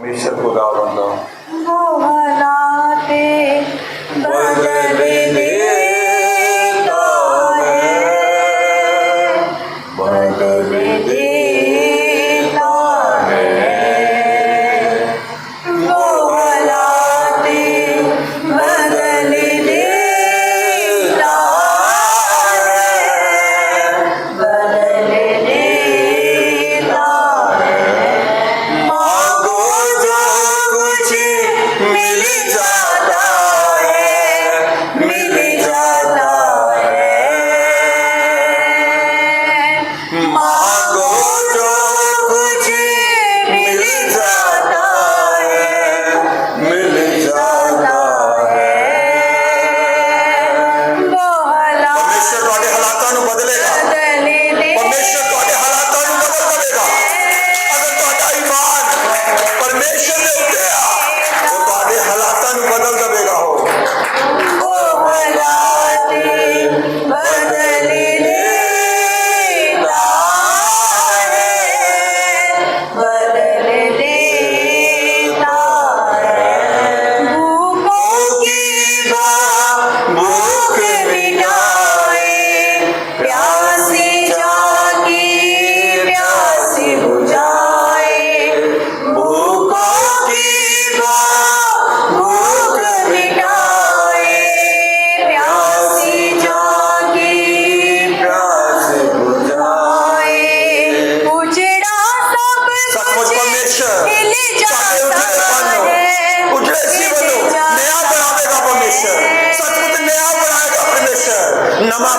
Mister Budavando. No más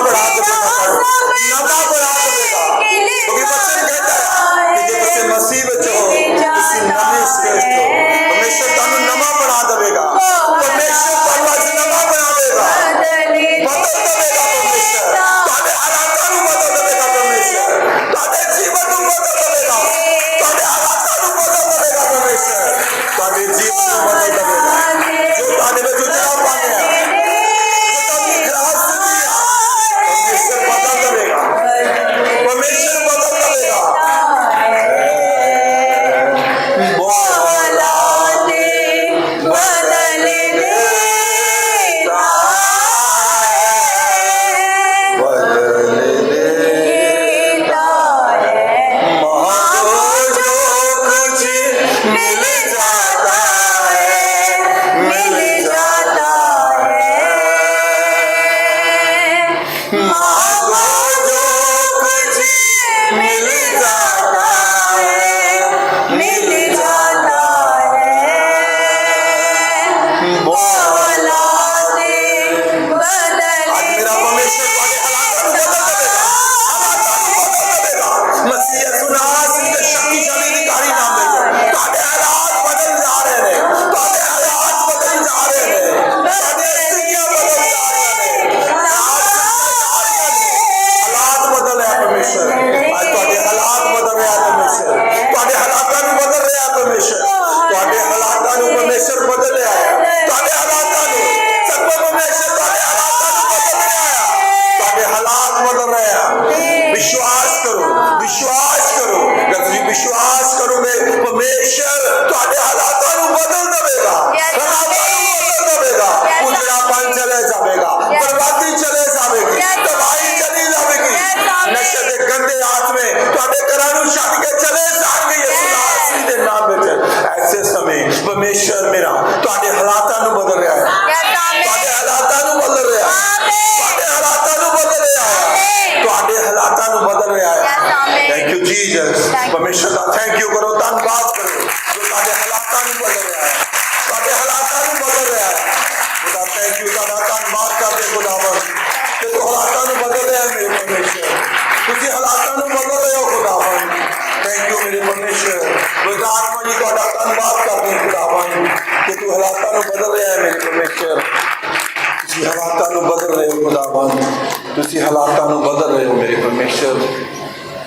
comer.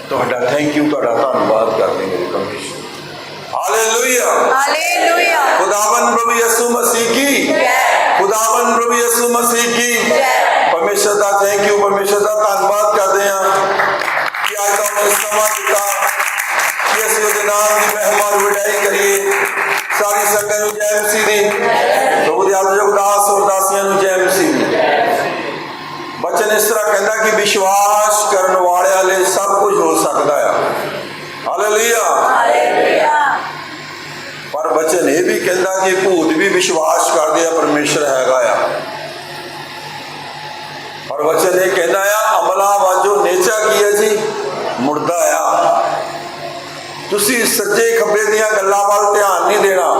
ਤੁਹਾਡਾ thank you ਤੁਹਾਡਾ ਧੰਨਵਾਦ ਕਰਦੇ ਮੇਰੇ ਕਮਿਸ਼ਨ हालेलुया हालेलुया खुदावन प्रभु यीशु मसीह की खुदावन प्रभु यीशु मसीह की परमेश्वर का थैंक यू परमेश्वर का धन्यवाद करते हैं ਬਚਨ ਇਸ ਤਰ੍ਹਾਂ ਕਹਿੰਦਾ ਕਿ ਵਿਸ਼ਵਾਸ ਕਰਨ ਵਾਲਿਆਂ ਲਈ ਸਭ ਕੁਝ ਹੋ ਸਕਦਾ ਆ। ਹਾਲੇਲੂਇਆ ਪਰ ਬਚਨ ਇਹ ਵੀ ਕਹਿੰਦਾ ਕਿ ਭੂਤ ਵੀ ਵਿਸ਼ਵਾਸ ਕਰਦੇ ਆ ਪਰਮੇਸ਼ਰ ਹੈਗਾ ਆ। ਪਰ ਵਚਨ ਇਹ ਕਹਿੰਦਾ ਆ ਅਮਲਾ ਵਾਜੋ ਨੇਚਾ ਕੀ ਹੈ ਜੀ? ਮੁਰਦਾ ਆ। ਤੁਸੀਂ ਸੱਜੇ ਖੱਬੇ ਦੀਆਂ ਗੱਲਾਂ ਵੱਲ ਧਿਆਨ ਨਹੀਂ ਦੇਣਾ।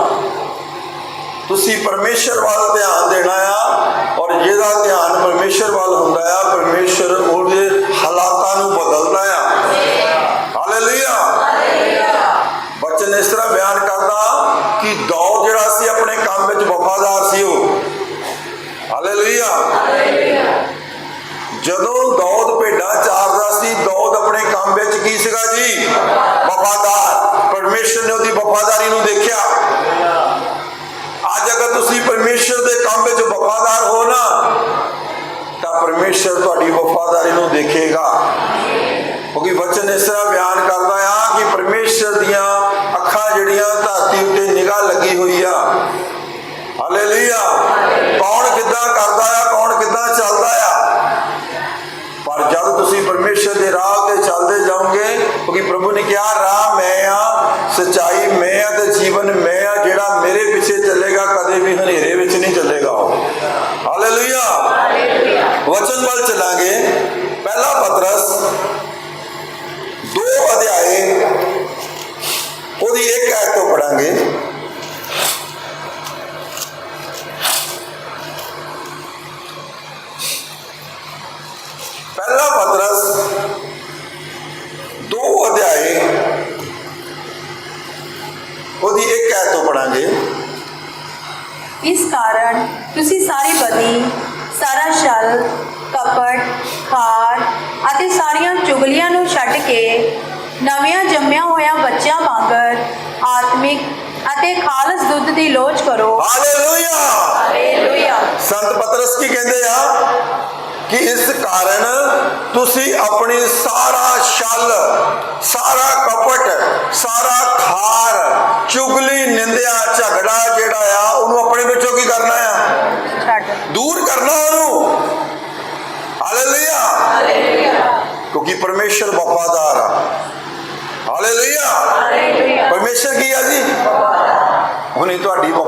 ਤੁਸੀਂ ਪਰਮੇਸ਼ਰ ਵੱਲ ਧਿਆਨ ਦੇਣਾ ਆ ਔਰ ਜਿਹਦਾ ਧਿਆਨ ਪਰਮੇਸ਼ਰ ਵੱਲ ਹੁੰਦਾ ਆ ਸੀਗਾ ਜੀ, ਵਫਾਦਾਰ। ਪਰਮੇਸ਼ਰ ਨੇ ਉਹਦੀ ਵਫਾਦਾਰੀ ਨੂੰ ਦੇਖਿਆ। ਅੱਜ ਅਗਰ ਤੁਸੀਂ ਪਰਮੇਸ਼ਰ ਦੇ ਕੰਮ ਵਿੱਚ ਵਫਾਦਾਰ ਹੋ ਨਾ, ਤਾਂ ਪਰਮੇਸ਼ਰ ਤੁਹਾਡੀ ਵਫਾਦਾਰੀ ਨੂੰ ਦੇਖੇਗਾ। ਕਿਉਂਕਿ ਵਚਨ ਇਸ ਤਰ੍ਹਾਂ ਬਿਆਨ ਕਰਦਾ ਆ ਕਿ ਪਰਮੇਸ਼ਰ ਦੀਆਂ ਅੱਖਾਂ ਜਿਹੜੀਆਂ ਧਰਤੀ ਉੱਤੇ ਨਿਗਾਹ ਲੱਗੀ ਹੋਈ ਆ। ਹਾਲੇਲੂਇਆ। ਕੌਣ ਕਿੱਦਾਂ ਕਰਦਾ ਆ? ਕੌਣ ਕਿੱਦਾਂ ਚੱਲਦਾ ਆ ਪਰ ਜਦ ਤੁਸੀਂ ਪਰਮੇਸ਼ਰ ਦੇ ਰਾਹ ਤੇ ਚੱਲਦੇ ਜਾਓਗੇ, ਕਿਉਂਕਿ ਪ੍ਰਭੂ ਨੇ ਕਿਹਾ, ਰਾਹ ਮੈਂ ਆ, ਸਚਾਈ ਮੈਂ ਆ ਤੇ ਜੀਵਨ ਮੈਂ ਆ, ਜਿਹੜਾ ਮੇਰੇ ਪਿੱਛੇ ਚੱਲੇਗਾ ਕਦੇ ਵੀ ਹਨੇਰੇ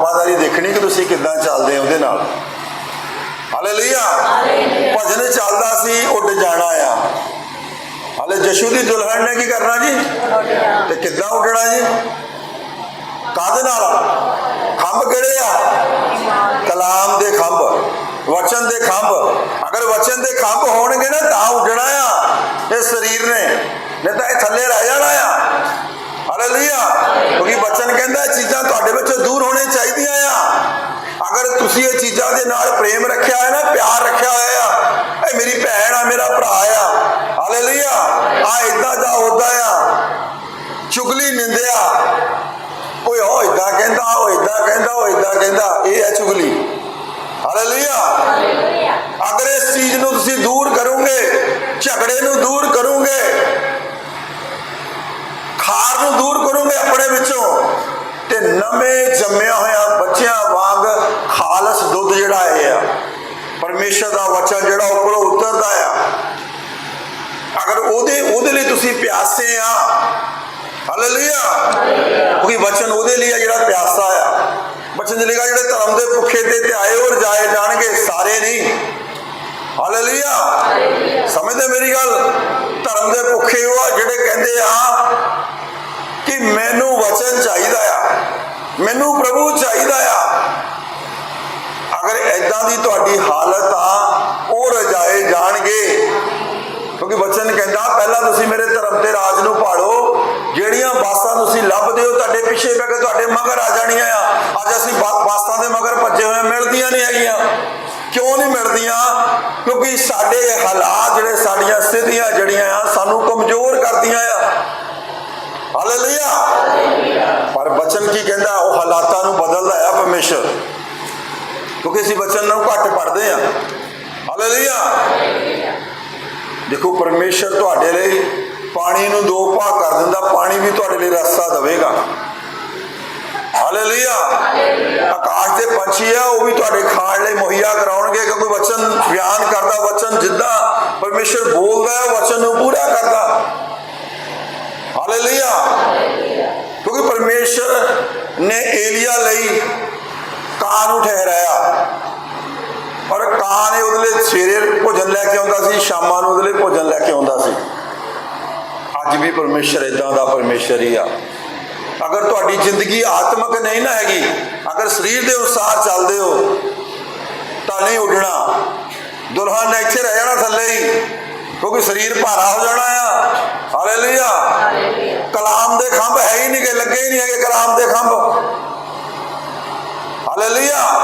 ਵਫਾਦਾਰੀ ਦੇਖਣੀ ਕਿ ਤੁਸੀਂ ਕਿੱਦਾਂ ਚੱਲਦੇ ਹੋ ਉਹਦੇ ਨਾਲ। ਹਾਲੇਲੂਇਆ। ਭਜਨ ਚੱਲਦਾ ਸੀ, ਉੱਡ ਜਾਣਾ ਆ। ਹਾਲੇ ਜਸ਼ੂ ਦੀ ਦੁਲਹਨ ਨੇ ਕੀ ਕਰਨਾ ਜੀ? ਤੇ ਕਿੱਦਾਂ ਉੱਡਣਾ ਜੀ? ਕਾਹਦੇ ਨਾਲ? ਖੰਭ ਕਿਹੜੇ ਆ? ਕਲਾਮ ਦੇ ਖੰਭ, ਵਚਨ ਦੇ ਖੰਭ। ਅਗਰ ਵਚਨ ਦੇ ਖੰਭ ਹੋਣਗੇ ਨਾ, ਤਾਂ ਉੱਡਣਾ ਆ। ਇਹ ਸਰੀਰ ਨੇ। ਨਹੀਂ ਤਾਂ ਇਹ ਥੱਲੇ ਰਹਿ ਜਾਣਾ ਆ। ਹਾਲੇਲੂਇਆ। ਕਿਉਂਕਿ ਵਚਨ ਕਹਿੰਦਾ ਚੀਜ਼ਾਂ ਤੁਹਾਡੇ ਵਿੱਚ ਦੂਰ ਹੋਣੇ ਚਾਹੀਦੀਆਂ ਆ ਅਗਰ ਤੁਸੀਂ ਇਹ ਚੀਜ਼ਾਂ ਦੇ ਨਾਲ ਪ੍ਰੇਮ ਰੱਖਿਆ ਹੈ ਨਾ ਪਿਆਰ ਰੱਖਿਆ ਹੋਇਆ ਆ। ਇਹ ਮੇਰੀ ਭੈਣ ਆ ਮੇਰਾ ਭਰਾ ਆ। ਹਾਲੇਲੂਇਆ ਆ ਇਦਾਂ ਦਾ ਹੁੰਦਾ ਆ। ਚੁਗਲੀ ਨਿੰਦਿਆ ਓਏ ਉਹ ਇਦਾਂ ਕਹਿੰਦਾ ਉਹ ਇਦਾਂ ਕਹਿੰਦਾ ਉਹ ਇਦਾਂ ਕਹਿੰਦਾ। ਇਹ ਹੈ ਚੁਗਲੀ। ਹਾਲੇਲੂਇਆ ਅਗਰ ਇਸ ਚੀਜ਼ ਨੂੰ ਤੁਸੀਂ ਦੂਰ ਕਰੋਗੇ ਝਗੜੇ ਨੂੰ ਦੂਰ ਕਰੋਗੇ ਖਾਰ ਨੂੰ ਦੂਰ ਕਰੋਗੇ ਆਪਣੇ ਵਿੱਚੋਂ ਤੇ ਨਵੇਂ ਜੰਮਿਆ ਹੋਇਆ ਬੱਚਿਆਂ ਵਾਂਗ ਖਾਲਸ ਦੁੱਧ ਜਿਹੜਾ ਇਹ ਆ ਪਰਮੇਸ਼ਰ ਦਾ ਵਚਨ ਜਿਹੜਾ ਉੱਪਰੋਂ ਉਤਰਦਾ ਆ। ਅਗਰ ਉਹਦੇ ਉਹਦੇ ਲਈ ਤੁਸੀਂ ਪਿਆਸੇ ਆ ਹਾਲੇਲੂਇਆ ਕਿਉਂਕਿ ਵਚਨ ਉਹਦੇ ਲਈ ਆ ਜਿਹੜਾ ਪਿਆਸਾ ਆ। ਵਚਨ ਦੇ ਲਿਖਾ ਜਿਹੜੇ ਧਰਮ ਦੇ ਭੁੱਖੇ ਤੇ ਧਿਆਏ ਔਰ ਜਾਏ ਜਾਣਗੇ ਸਾਰੇ ਨਹੀਂ। ਹਾਲੇਲੂਇਆ ਸਮਝਦੇ ਮੇਰੀ ਗੱਲ? ਧਰਮ ਦੇ ਭੁੱਖੇ ਉਹ ਆ ਜਿਹੜੇ ਕਹਿੰਦੇ ਆ ਕਿ ਮੈਨੂੰ ਵਚਨ ਚਾਹੀਦਾ ਆ। ਮੈਨੂੰ ਪ੍ਰਭੂ ਚਾਹੀਦਾ ਆ। ਅਗਰ ਐਦਾਂ ਦੀ ਤੁਹਾਡੀ ਹਾਲਤ ਆ, ਉਹ ਰਜਾਏ ਜਾਣਗੇ। ਕਿਉਂਕਿ ਵਚਨ ਕਹਿੰਦਾ, ਪਹਿਲਾਂ ਤੁਸੀਂ ਮੇਰੇ ਧਰਮ ਤੇ ਰਾਜ ਨੂੰ ਪਾੜੋ ਜਿਹੜੀਆਂ ਬਾਸਾਂ ਤੁਸੀਂ ਲੱਭਦੇ ਹੋ, ਤੁਹਾਡੇ ਪਿੱਛੇ ਪੈ ਕੇ ਤੁਹਾਡੇ ਮਗਰ ਆ ਜਾਣੀਆਂ ਆ। ਅੱਜ ਅਸੀਂ ਬਾ- ਬਾਸਾਂ ਦੇ ਮਗਰ ਭੱਜੇ ਹੋਏ ਮਿਲਦੀਆਂ ਨਹੀਂ ਹੈਗੀਆਂ। ਕਿਉਂ ਨਹੀਂ ਮਿਲਦੀਆਂ? ਕਿਉਂਕਿ ਸਾਡੇ ਹਾਲਾਤ ਜਿਹੜੇ ਸਾਡੀਆਂ ਸਥਿਤੀਆਂ ਜਿਹੜੀਆਂ ਆ, ਸਾਨੂੰ ਕਮਜ਼ੋਰ ਕਰਦੀਆਂ ਆ। ਹਾਲੇਲੂਇਆ। ਪਰ ਬਚਨ ਕੀ ਕਹਿੰਦਾ? ਉਹ ਹਾਲਾਤਾਂ ਨੂੰ ਬਦਲਦਾ ਆ ਪਰਮੇਸ਼ਰ। ਕਿਉਂਕਿ ਅਸੀਂ ਬਚਨ ਨੂੰ ਘੱਟ ਪੜਦੇ ਆ। ਹਾਲੇਲੂਇਆ। ਦੇਖੋ, ਪਰਮੇਸ਼ਰ ਤੁਹਾਡੇ ਲਈ ਪਾਣੀ ਨੂੰ ਦੋ ਭਾਗ ਕਰ ਦਿੰਦਾ। ਪਾਣੀ ਵੀ ਤੁਹਾਡੇ ਲਈ ਰਸਤਾ ਦੇਵੇਗਾ। ਹਾਲੇਲੂਇਆ। ਆਕਾਸ਼ ਦੇ ਪੰਛੀ ਆ, ਉਹ ਵੀ ਤੁਹਾਡੇ ਖਾਣ ਲਈ ਮੁਹੱਈਆ ਕਰਾਉਣਗੇ, ਕਿਉਂਕਿ ਵਚਨ ਬਿਆਨ ਕਰਦਾ ਵਚਨ ਜਿੱਦਾਂ ਪਰਮੇਸ਼ਰ ਬੋਲਦਾ ਹੈ ਵਚਨ ਨੂੰ ਪੂਰਾ ਕਰਦਾ। ਹਾਲੇਲੂਇਆ। ਕਿਉਂਕਿ ਪਰਮੇਸ਼ਰ ਨੇ ਏਲੀਆ ਲਈ ਕਾਂ ਨੂੰ ਠਹਿਰਾਇਆ। ਪਰ ਕਾਂ ਨੇ ਉਹਦੇ ਲਈ ਸਵੇਰੇ ਭੋਜਨ ਲੈ ਕੇ ਆਉਂਦਾ ਸੀ, ਸ਼ਾਮਾਂ ਨੂੰ ਉਹਦੇ ਲਈ ਭੋਜਨ ਲੈ ਕੇ ਆਉਂਦਾ ਸੀ। ਅੱਜ ਵੀ ਪਰਮੇਸ਼ਰ ਇਦਾਂ ਦਾ ਪਰਮੇਸ਼ਰ ਹੀ ਆ। ਅਗਰ ਤੁਹਾਡੀ ਜ਼ਿੰਦਗੀ ਆਤਮਿਕ ਨਹੀਂ ਨਾ ਹੈਗੀ, ਅਗਰ ਸਰੀਰ ਦੇ ਅਨੁਸਾਰ ਚੱਲਦੇ ਹੋ, ਤਾਂ ਨਹੀਂ ਉੱਡਣਾ। ਦੁਲਹਨ ਇੱਥੇ ਰਹਿ ਜਾਣਾ ਥੱਲੇ ਹੀ। ਕਿਉਂਕਿ ਸਰੀਰ ਭਾਰਾ ਹੋ ਜਾਣਾ ਆ। ਹਾਲੇਲੂਇਆ। ਕਲਾਮ ਦੇ ਖੰਭ ਹੈ ਹੀ ਨਹੀਂ ਕਿ ਲੱਗੇ ਹੀ ਨਹੀਂ ਹੈਗੇ ਕਲਾਮ ਦੇ ਖੰਭ। ਹਾਲੇਲੂਇਆ।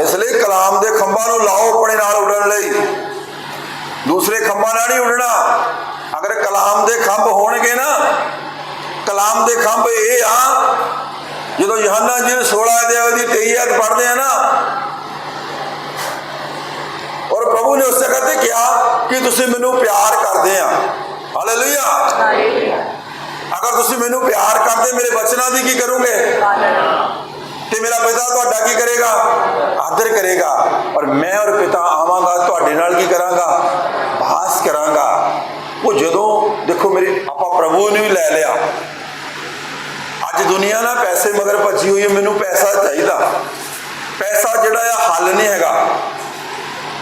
ਇਸ ਲਈ ਕਲਾਮ ਦੇ ਖੰਭਾਂ ਨੂੰ ਲਾਓ ਆਪਣੇ ਨਾਲ ਉੱਡਣ ਲਈ। ਦੂਸਰੇ ਖੰਭਾਂ ਨਾਲ ਨਹੀਂ ਉੱਡਣਾ। ਅਗਰ ਕਲਾਮ ਦੇ ਖੰਭ ਹੋਣਗੇ ਨਾ ਕਲਾਮ ਦੇ ਖੰਭ ਇਹ ਆ ਜਦੋਂ ਯਹੰਨਾ ਜੀ ਨੇ 16 ਅਧਿਆਇ ਦੀ 23 ਆਇਤ ਪੜ੍ਹਦੇ ਆ ਨਾ ਔਰ ਪ੍ਰਭੂ ਨੇ ਉਸ ਜਗ੍ਹਾ ਤੇ ਕਿਹਾ ਕਿ ਤੁਸੀਂ ਮੈਨੂੰ ਪਿਆਰ ਕਰਦੇ ਆ। ਹਾਲੇਲੂਇਆ ਅਗਰ ਤੁਸੀਂ ਮੈਨੂੰ ਪਿਆਰ ਕਰਦੇ ਮੇਰੇ ਬਚਨਾਂ ਦੀ ਕੀ ਕਰੋਗੇ? ਤੇ ਮੇਰਾ ਪਿਤਾ ਤੁਹਾਡਾ ਕੀ ਕਰੇਗਾ? ਆਦਰ ਕਰੇਗਾ। ਔਰ ਮੈਂ ਔਰ ਪਿਤਾ ਆਵਾਂਗਾ ਤੁਹਾਡੇ ਨਾਲ ਕੀ ਕਰਾਂਗਾ? ਬਾਸ ਕਰਾਂਗਾ। ਉਹ ਜਦੋਂ ਦੇਖੋ ਮੇਰੇ ਆਪਾਂ ਪ੍ਰਭੂ ਨੂੰ ਵੀ ਲੈ ਲਿਆ। ਅੱਜ ਦੁਨੀਆ ਨਾ ਪੈਸੇ ਮਗਰ ਭੱਜੀ ਹੋਈ ਹੈ ਮੈਨੂੰ ਪੈਸਾ ਚਾਹੀਦਾ। ਪੈਸਾ ਜਿਹੜਾ ਆ ਹੱਲ ਨਹੀਂ ਹੈਗਾ।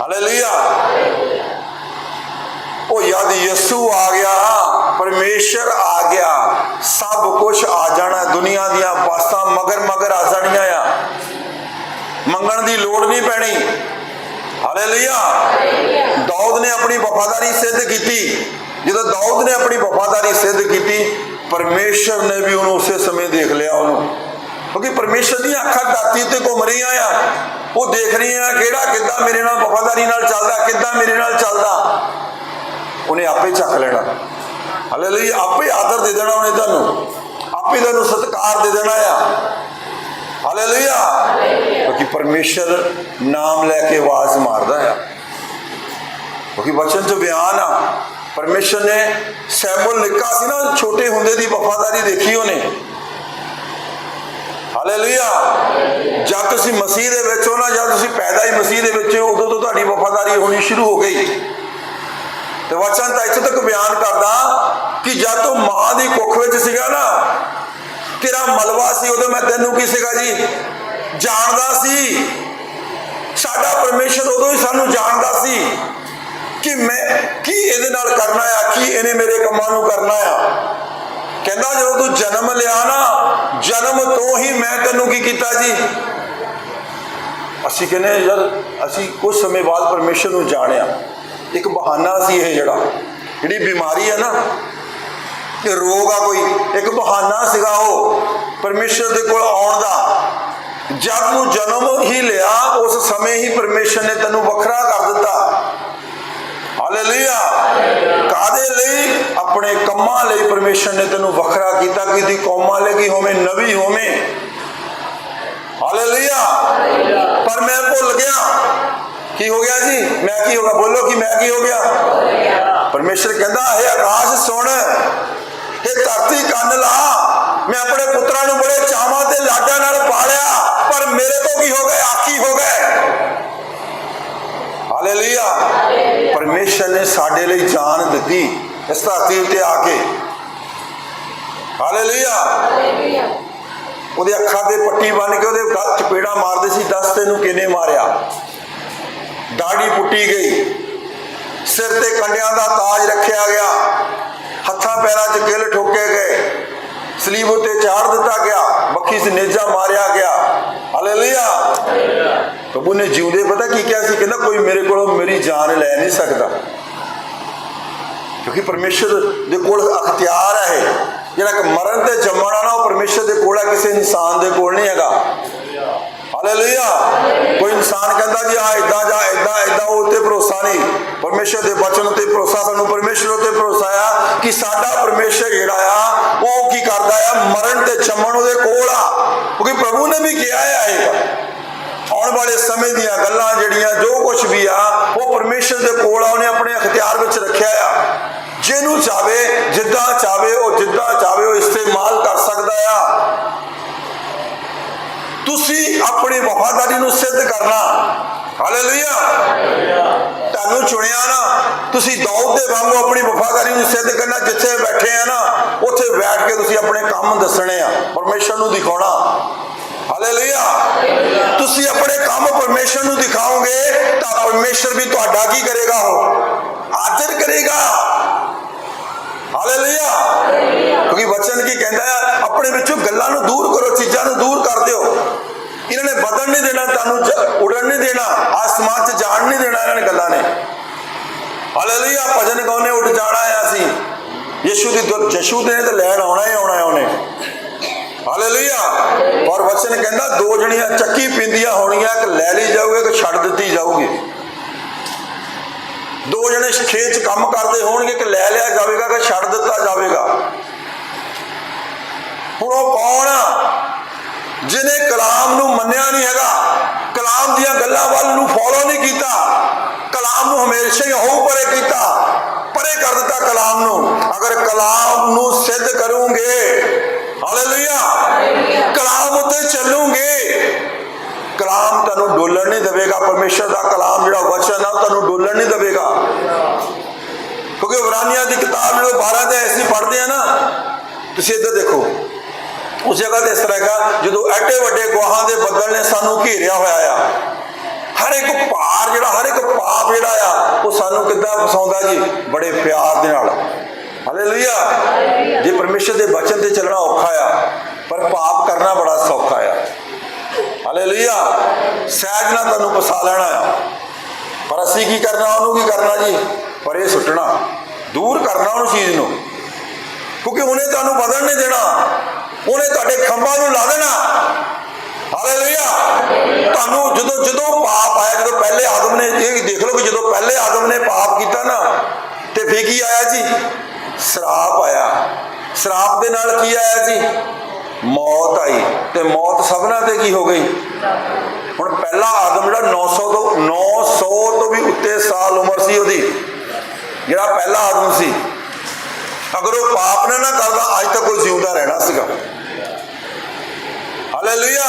ਹਾਲੇਲੂਇਆ। ਉਹ ਯਾਦ ਯਿਸੂ ਆ ਗਿਆ, ਪਰਮੇਸ਼ਰ ਆ ਗਿਆ, ਸਭ ਕੁਝ ਆ ਜਾਣਾ, ਦੁਨੀਆ ਦੀਆਂ ਬਾਸਾਂ ਮਗਰ ਮਗਰ ਆ ਜਾਣੀਆਂ ਆ। ਮੰਗਣ ਦੀ ਲੋੜ ਨਹੀਂ ਪੈਣੀ। ਹਾਲੇਲੂਇਆ। ਦਾਊਦ ਨੇ ਆਪਣੀ ਵਫਾਦਾਰੀ ਸਿੱਧ ਕੀਤੀ। ਜਦੋਂ ਦਾਊਦ ਨੇ ਆਪਣੀ ਵਫਾਦਾਰੀ ਸਿੱਧ ਕੀਤੀ, ਪਰਮੇਸ਼ਰ ਨੇ ਵੀ ਉਹਨੂੰ ਉਸੇ ਸਮੇਂ ਦੇਖ ਲਿਆ ਉਹਨੂੰ। ਕਿਉਂਕਿ ਪਰਮੇਸ਼ਰ ਦੀਆਂ ਅੱਖਾਂ ਧਰਤੀ ਤੇ ਘੁੰਮ ਰਹੀਆਂ ਆ। ਉਹ ਦੇਖ ਰਹੀਆਂ ਕਿਹੜਾ ਕਿੱਦਾਂ ਮੇਰੇ ਨਾਲ ਵਫਾਦਾਰੀ ਨਾਲ ਚੱਲਦਾ, ਕਿੱਦਾਂ ਮੇਰੇ ਨਾਲ ਚੱਲਦਾ। ਉਹਨੇ ਆਪੇ ਚੱਕ ਲੈਣਾ। ਹਾਲੇਲੂਇਆ ਆਪੇ ਆਦਰ ਦੇ ਦੇਣਾ ਉਹਨੇ ਤੁਹਾਨੂੰ। ਆਪੇ ਤੁਹਾਨੂੰ ਸਤਿਕਾਰ ਦੇ ਦੇਣਾ ਆ। ਹਾਲੇਲੂਇਆ ਕਿਉਂਕਿ ਪਰਮੇਸ਼ਰ ਨਾਮ ਲੈ ਕੇ ਆਵਾਜ਼ ਮਾਰਦਾ ਆ। ਕਿਉਂਕਿ ਵਚਨ ਚ ਬਿਆਨ ਆ। ਪਰਮੇਸ਼ਰ ਨੇ ਸੈਮੂਅਲ ਨਿੱਕਾ ਸੀ ਨਾ, ਛੋਟੇ ਹੁੰਦੇ ਦੀ ਵਫਾਦਾਰੀ ਦੇਖੀ ਉਹਨੇ। ਹਾਲੇਲੂਇਆ। ਜਦ ਤੁਸੀਂ ਮਸੀਹ ਦੇ ਵਿੱਚ ਹੋ ਨਾ, ਜਦ ਤੁਸੀਂ ਪੈਦਾ ਹੀ ਮਸੀਹ ਦੇ ਵਿੱਚ ਹੋ, ਉਦੋਂ ਤੋਂ ਤੁਹਾਡੀ ਵਫਾਦਾਰੀ ਹੋਣੀ ਸ਼ੁਰੂ ਹੋ ਗਈ। ਤੇ ਵਚਨ ਤਾਂ ਇੱਥੇ ਤੱਕ ਬਿਆਨ ਕਰਦਾ ਕਿ ਜਦ ਤੂੰ ਮਾਂ ਦੀ ਕੁੱਖ ਵਿੱਚ ਸੀਗਾ ਨਾ, ਤੇਰਾ ਮਲਵਾ ਸੀ, ਉਦੋਂ ਮੈਂ ਤੈਨੂੰ ਕੀ ਸੀਗਾ ਜੀ? ਜਾਣਦਾ ਸੀ। ਸਾਡਾ ਪਰਮੇਸ਼ਰ ਉਦੋਂ ਹੀ ਸਾਨੂੰ ਜਾਣਦਾ ਸੀ ਕਿ ਮੈਂ ਕੀ ਇਹਦੇ ਨਾਲ ਕਰਨਾ ਆ, ਕੀ ਇਹਨੇ ਮੇਰੇ ਕੰਮਾਂ ਨੂੰ ਕਰਨਾ ਆ। ਕਹਿੰਦਾ ਜਦੋਂ ਤੂੰ ਜਨਮ ਲਿਆ ਨਾ, ਜਨਮ ਤੋਂ ਹੀ ਮੈਂ ਤੈਨੂੰ ਕੀ ਕੀਤਾ ਜੀ? ਅਸੀਂ ਕਹਿੰਦੇ ਯਾਰ, ਅਸੀਂ ਕੁਝ ਸਮੇਂ ਬਾਅਦ ਪਰਮੇਸ਼ਰ ਨੂੰ ਜਾਣਿਆ। ਇੱਕ ਬਹਾਨਾ ਸੀ ਇਹ ਜਿਹੜਾ, ਜਿਹੜੀ ਬਿਮਾਰੀ ਹੈ ਨਾ ਕਿ ਰੋਗ ਆ ਕੋਈ, ਇੱਕ ਬਹਾਨਾ ਸੀਗਾ ਉਹ, ਪਰਮੇਸ਼ਰ ਦੇ ਕੋਲ ਆਉਣ ਦਾ। ਜਦ ਨੂੰ ਜਨਮ ਹੀ ਲਿਆ, ਉਸ ਸਮੇਂ ਹੀ ਪਰਮੇਸ਼ਰ ਨੇ ਤੈਨੂੰ ਵੱਖਰਾ ਕਰ ਦਿੱਤਾ। ਹਾਲੇਲੂਇਆ ਕਾਦੇ ਲਈ? ਆਪਣੇ ਕੰਮਾਂ ਲਈ ਪਰਮੇਸ਼ਰ ਨੇ ਤੈਨੂੰ ਵੱਖਰਾ ਕੀਤਾ, ਕਿ ਦੀ ਕੌਮਾਂ ਲਈ ਕੀ ਹੋਵੇਂ ਨਵੀ ਹੋਵੇਂ। ਹਾਲੇਲੂਇਆ ਪਰ ਮੈਂ ਭੁੱਲ ਗਿਆ। ਕੀ ਹੋ ਗਿਆ ਜੀ? ਮੈਂ ਕੀ ਹੋ ਗਿਆ? ਬੋਲੋ ਕਿ ਮੈਂ ਕੀ ਹੋ ਗਿਆ? ਪਰਮੇਸ਼ਰ ਕਹਿੰਦਾ, ਹੈ ਆਕਾਸ਼, ਸੁਣ। ਇਹ ਧਰਤੀ, ਕੰਨ ਲਾ। ਮੈਂ ਆਪਣੇ ਪੁੱਤਰਾਂ ਨੂੰ ਬੜੇ ਚਾਵਾਂ ਤੇ ਲਾਡਾਂ ਨਾਲ ਪਾਲਿਆ, ਪਰ ਮੇਰੇ ਤੋਂ ਕੀ ਹੋ ਗਏ? ਆਖੀ ਹੋ ਗਏ। ਹਾਲੇਲੂਇਆ ਪਰਮੇਸ਼ਰ ਨੇ ਸਾਡੇ ਲਈ ਜਾਨ ਦਿੱਤੀ ਇਸ ਧਰਤੀ ਉੱਤੇ ਆ ਕੇ। ਹਾਲੇਲੂਇਆ। ਉਹਦੇ ਅੱਖਾਂ ਤੇ ਪੱਟੀ ਬੰਨ ਕੇ ਉਹਦੇ ਗਲ ਚਪੇੜਾ ਮਾਰਦੇ ਸੀ ਦੱਸ ਤੈਨੂੰ ਕਿਨੇ ਮਾਰਿਆ? ਦਾੜੀ ਪੁੱਟੀ ਗਈ। ਸਿਰ ਤੇ ਕੰਡਿਆਂ ਦਾ ਤਾਜ ਰੱਖਿਆ ਗਿਆ। ਹੱਥਾਂ ਪੈਰਾਂ 'ਚ ਕਿੱਲ ਠੋਕੇ ਗਏ। ਸਲੀਬ ਉੱਤੇ ਚਾੜ ਦਿੱਤਾ ਗਿਆ। ਬੱਖੀ 'ਚ ਨੇਜਾ ਮਾਰਿਆ ਗਿਆ। ਹਾਲੇਲੂਇਆ। ਪ੍ਰਭੂ ਨੇ ਜਿਉਂਦੇ ਪਤਾ ਕੀ ਕਿਹਾ ਸੀ? ਕਹਿੰਦਾ ਕੋਈ ਮੇਰੇ ਕੋਲੋਂ ਮੇਰੀ ਜਾਨ ਲੈ ਨਹੀਂ ਸਕਦਾ। ਕਿਉਂਕਿ ਪਰਮੇਸ਼ਰ ਦੇ ਕੋਲ ਅਖਤਿਆਰ ਹੈ ਇਹ। ਜਿਹੜਾ ਕਿ ਮਰਨ ਤੇ ਜੰਮਣ ਵਾਲਾ ਉਹ ਪਰਮੇਸ਼ਰ ਦੇ ਕੋਲ ਹੈ, ਕਿਸੇ ਇਨਸਾਨ ਦੇ ਕੋਲ ਨਹੀਂ ਹੈਗਾ। ਹਾਲੇਲੂਇਆ ਕੋਈ ਇਨਸਾਨ ਕਹਿੰਦਾ ਜੀ ਆ ਇਦਾਂ ਜਾ ਇਦਾਂ ਇਦਾਂ ਉਹ ਤੇ ਭਰੋਸਾ ਨਹੀਂ। ਪਰਮੇਸ਼ਰ ਦੇ ਬਚਨ ਉਤੇ ਭਰੋਸਾ, ਸਾਨੂੰ ਪਰਮੇਸ਼ਰ ਉਤੇ ਭਰੋਸਾ ਆ ਕਿ ਸਾਡਾ ਪਰਮੇਸ਼ਰ ਜਿਹੜਾ ਆ, ਉਹ ਕੀ ਕਰਦਾ ਆ? ਮਰਨ ਤੇ ਜੰਮਣ ਉਹਦੇ ਕੋਲ ਆ। ਕਿਉਂਕਿ ਪ੍ਰਭੂ ਨੇ ਵੀ ਕਿਹਾ ਹੈ ਇਹ। ਆਉਣ ਵਾਲੇ ਸਮੇਂ ਦੀਆਂ ਗੱਲਾਂ ਜਿਹੜੀਆਂ ਜੋ ਕੁਝ ਵੀ ਆ, ਉਹ ਪਰਮੇਸ਼ਰ ਦੇ ਕੋਲ ਆ, ਉਹਨੇ ਆਪਣੇ ਅਖਤਿਆਰ ਵਿੱਚ ਰੱਖਿਆ ਆ। ਜਿਹਨੂੰ ਚਾਵੇ ਜਿੱਦਾਂ ਚਾਵੇ ਉਹ ਜਿੱਦਾਂ ਚਾਵੇ ਉਹ ਇਸਤੇਮਾਲ ਕਰ ਸਕਦਾ ਆ। ਤੁਸੀਂ ਆਪਣੀ ਵਫਾਦਾਰੀ ਨੂੰ ਸਿੱਧ ਕਰਨਾ। ਹਾਲੇਲੂਇਆ ਤੁਹਾਨੂੰ ਚੁਣਿਆ ਨਾ, ਤੁਸੀਂ ਦੌਦ ਦੇ ਵਾਂਗੂ ਆਪਣੀ ਵਫਾਦਾਰੀ ਨੂੰ ਸਿੱਧ ਕਰਨਾ, ਜਿੱਥੇ ਬੈਠੇ ਆ ਨਾ, ਉੱਥੇ ਬੈਠ ਕੇ ਤੁਸੀਂ ਆਪਣੇ ਕੰਮ ਦੱਸਣੇ ਆ। ਪਰਮੇਸ਼ਰ ਨੂੰ ਦਿਖਾਉਣਾ। ਹਾਲੇਲੂਇਆ ਤੁਸੀਂ ਆਪਣੇ ਕੰਮ ਪਰਮੇਸ਼ਰ ਨੂੰ ਦਿਖਾਓਗੇ ਤਾਂ ਪਰਮੇਸ਼ਰ ਵੀ ਤੁਹਾਡਾ ਕੀ ਕਰੇਗਾ ਉਹ? ਆਦਰ ਕਰੇਗਾ। ਹਾਲੇਲੂਇਆ ਕਿਉਂਕਿ ਵਚਨ ਕੀ ਕਹਿੰਦਾ ਹੈ, ਆਪਣੇ ਵਿੱਚੋਂ ਗੱਲਾਂ ਨੂੰ ਦੂਰ ਕਰੋ, ਚੀਜ਼ਾਂ ਨੂੰ ਦੂਰ ਕਰ ਦਿਓ। ਇਹਨਾਂ ਨੇ ਬਦਲ ਨਹੀਂ ਦੇਣਾ, ਤੁਹਾਨੂੰ ਜ- ਉਡਣ ਨਹੀਂ ਦੇਣਾ, ਆਸਮਾਨ 'ਚ ਜਾਣ ਨਹੀਂ ਦੇਣਾ ਇਹਨਾਂ ਨੇ ਗੱਲਾਂ ਨੇ। ਹਾਲੇਲੂਇਆ ਭਜਨ ਗਾਉਣੇ ਉੱਡ ਜਾਣਾ ਆ ਸੀ ਯਿਸੂ ਦੀ ਦੁ- ਯਿਸੂ ਦੇ ਨੇ ਤਾਂ ਲੈਣ ਆਉਣਾ ਹੀ ਆਉਣਾ ਉਹਨੇ। ਹਾਲੇਲੂਇਆ। ਔਰ ਵਚਨ ਕਹਿੰਦਾ, ਦੋ ਜਣੀਆਂ ਚੱਕੀ ਪਿੰਦੀਆਂ ਹੋਣੀਆਂ, ਇੱਕ ਲੈ ਲਈ ਜਾਊਗੀ, ਇੱਕ ਛੱਡ ਦਿੱਤੀ ਜਾਊਗੀ। ਦੋ ਜਣੇ ਖੇਤ ਕੰਮ ਕਰਦੇ ਹੋਣਗੇ ਕਿ ਲੈ ਲਿਆ ਜਾਵੇਗਾ ਕਿ ਛੱਡ ਦਿੱਤਾ ਜਾਵੇਗਾ। ਹੁਣ ਉਹ ਕੌਣ ਜਿਨੇ ਕਲਾਮ ਨੂੰ ਮੰਨਿਆ ਨਹੀਂ ਹੈਗਾ। ਕਲਾਮ ਦੀਆਂ ਗੱਲਾਂ ਵੱਲ ਨੂੰ ਫੋਲੋ ਨਹੀਂ ਕੀਤਾ। ਕਲਾਮ ਨੂੰ ਹਮੇਸ਼ਾ ਹੀ ਹੋਂ ਪਰੇ ਕੀਤਾ, ਪਰੇ ਕਰ ਦਿੱਤਾ ਕਲਾਮ ਨੂੰ। ਅਗਰ ਕਲਾਮ ਨੂੰ ਸਿੱਧ ਕਰੋਗੇ ਹਾਲੇਲੂਇਆ ਕਲਾਮ ਉੱਤੇ ਚੱਲੂਗੇ। ਕਲਾਮ ਤੁਹਾਨੂੰ ਡੋਲਣ ਨਹੀਂ ਦੇਵੇਗਾ। ਪਰਮੇਸ਼ਰ ਦਾ ਕਲਾਮ ਜਿਹੜਾ ਵਚਨ ਆ ਤੁਹਾਨੂੰ ਡੋਲਣ ਨਹੀਂ ਦੇਵੇਗਾ। ਕਿਉਂਕਿ ਇਬਰਾਨੀਆਂ ਦੀ ਕਿਤਾਬ ਜਦੋਂ 12 ਤੇ ਅਸੀਂ ਪੜ੍ਹਦੇ ਆ ਨਾ, ਤੁਸੀਂ ਇੱਧਰ ਦੇਖੋ। ਉਸ ਜਗ੍ਹਾ ਤੇ ਇਸ ਤਰ੍ਹਾਂ ਹੈਗਾ, ਜਦੋਂ ਐਡੇ ਵੱਡੇ ਗਵਾਹਾਂ ਦੇ ਬੱਦਲ ਨੇ ਸਾਨੂੰ ਘੇਰਿਆ ਹੋਇਆ ਆ, ਹਰ ਇੱਕ ਭਾਰ ਜਿਹੜਾ, ਹਰ ਇੱਕ ਪਾਪ ਜਿਹੜਾ ਆ, ਉਹ ਸਾਨੂੰ ਕਿੱਦਾਂ ਫਸਾਉਂਦਾ ਜੀ? ਬੜੇ ਪਿਆਰ ਦੇ ਨਾਲ। ਹਾਲੇਲੂਇਆ ਜੇ ਪਰਮੇਸ਼ਰ ਦੇ ਬਚਨ ਤੇ ਚੱਲਣਾ ਔਖਾ ਆ, ਪਰ ਪਾਪ ਕਰਨਾ ਬੜਾ ਸੌਖਾ ਆ। ਹਾਲੇਲੂਇਆ ਸਹਿਜ ਨਾਲ ਤੁਹਾਨੂੰ ਪਸਾ ਲੈਣਾ ਆ। ਪਰ ਅਸੀਂ ਕੀ ਕਰਨਾ, ਉਹਨੂੰ ਕੀ ਕਰਨਾ ਜੀ? ਪਰੇ ਸੁੱਟਣਾ। ਦੂਰ ਕਰਨਾ ਉਹਨੂੰ ਚੀਜ਼ ਨੂੰ। ਕਿਉਂਕਿ ਉਹਨੇ ਤੁਹਾਨੂੰ ਬਦਲ ਨਹੀਂ ਦੇਣਾ। ਉਹਨੇ ਤੁਹਾਡੇ ਖੰਭਾਂ ਨੂੰ ਲਾ ਦੇਣਾ। ਹਾਲੇਲੂਇਆ ਤੁਹਾਨੂੰ ਜਦੋਂ ਜਦੋਂ ਪਾਪ ਆਇਆ, ਜਦੋਂ ਪਹਿਲੇ ਆਦਮ ਨੇ ਇਹ ਦੇਖ ਲਓ ਕਿ ਜਦੋਂ ਪਹਿਲੇ ਆਦਮ ਨੇ ਪਾਪ ਕੀਤਾ ਨਾ, ਤੇ ਫੇਕੀ ਆਇਆ ਜੀ? ਸ਼ਰਾਪ ਆਇਆ। ਸ਼ਰਾਪ ਦੇ ਨਾਲ ਕੀ ਆਇਆ ਜੀ? ਮੌਤ ਆਈ ਤੇ ਮੌਤ ਸਭਨਾਂ ਤੇ ਕੀ ਹੋ ਗਈ? ਹੁਣ ਪਹਿਲਾ ਆਦਮ ਜਿਹੜਾ 900 ਤੋਂ 900 ਤੋਂ ਵੀ ਉੱਤੇ ਸਾਲ ਉਮਰ ਸੀ ਉਹਦੀ ਜਿਹੜਾ ਪਹਿਲਾ ਆਦਮ ਸੀ। ਅਗਰ ਉਹ ਪਾਪ ਨਾ ਨਾ ਕਰਦਾ ਅੱਜ ਤੱਕ ਉਹ ਜਿਉਂਦਾ ਰਹਿਣਾ ਸੀਗਾ। ਹਾਲੇਲੂਇਆ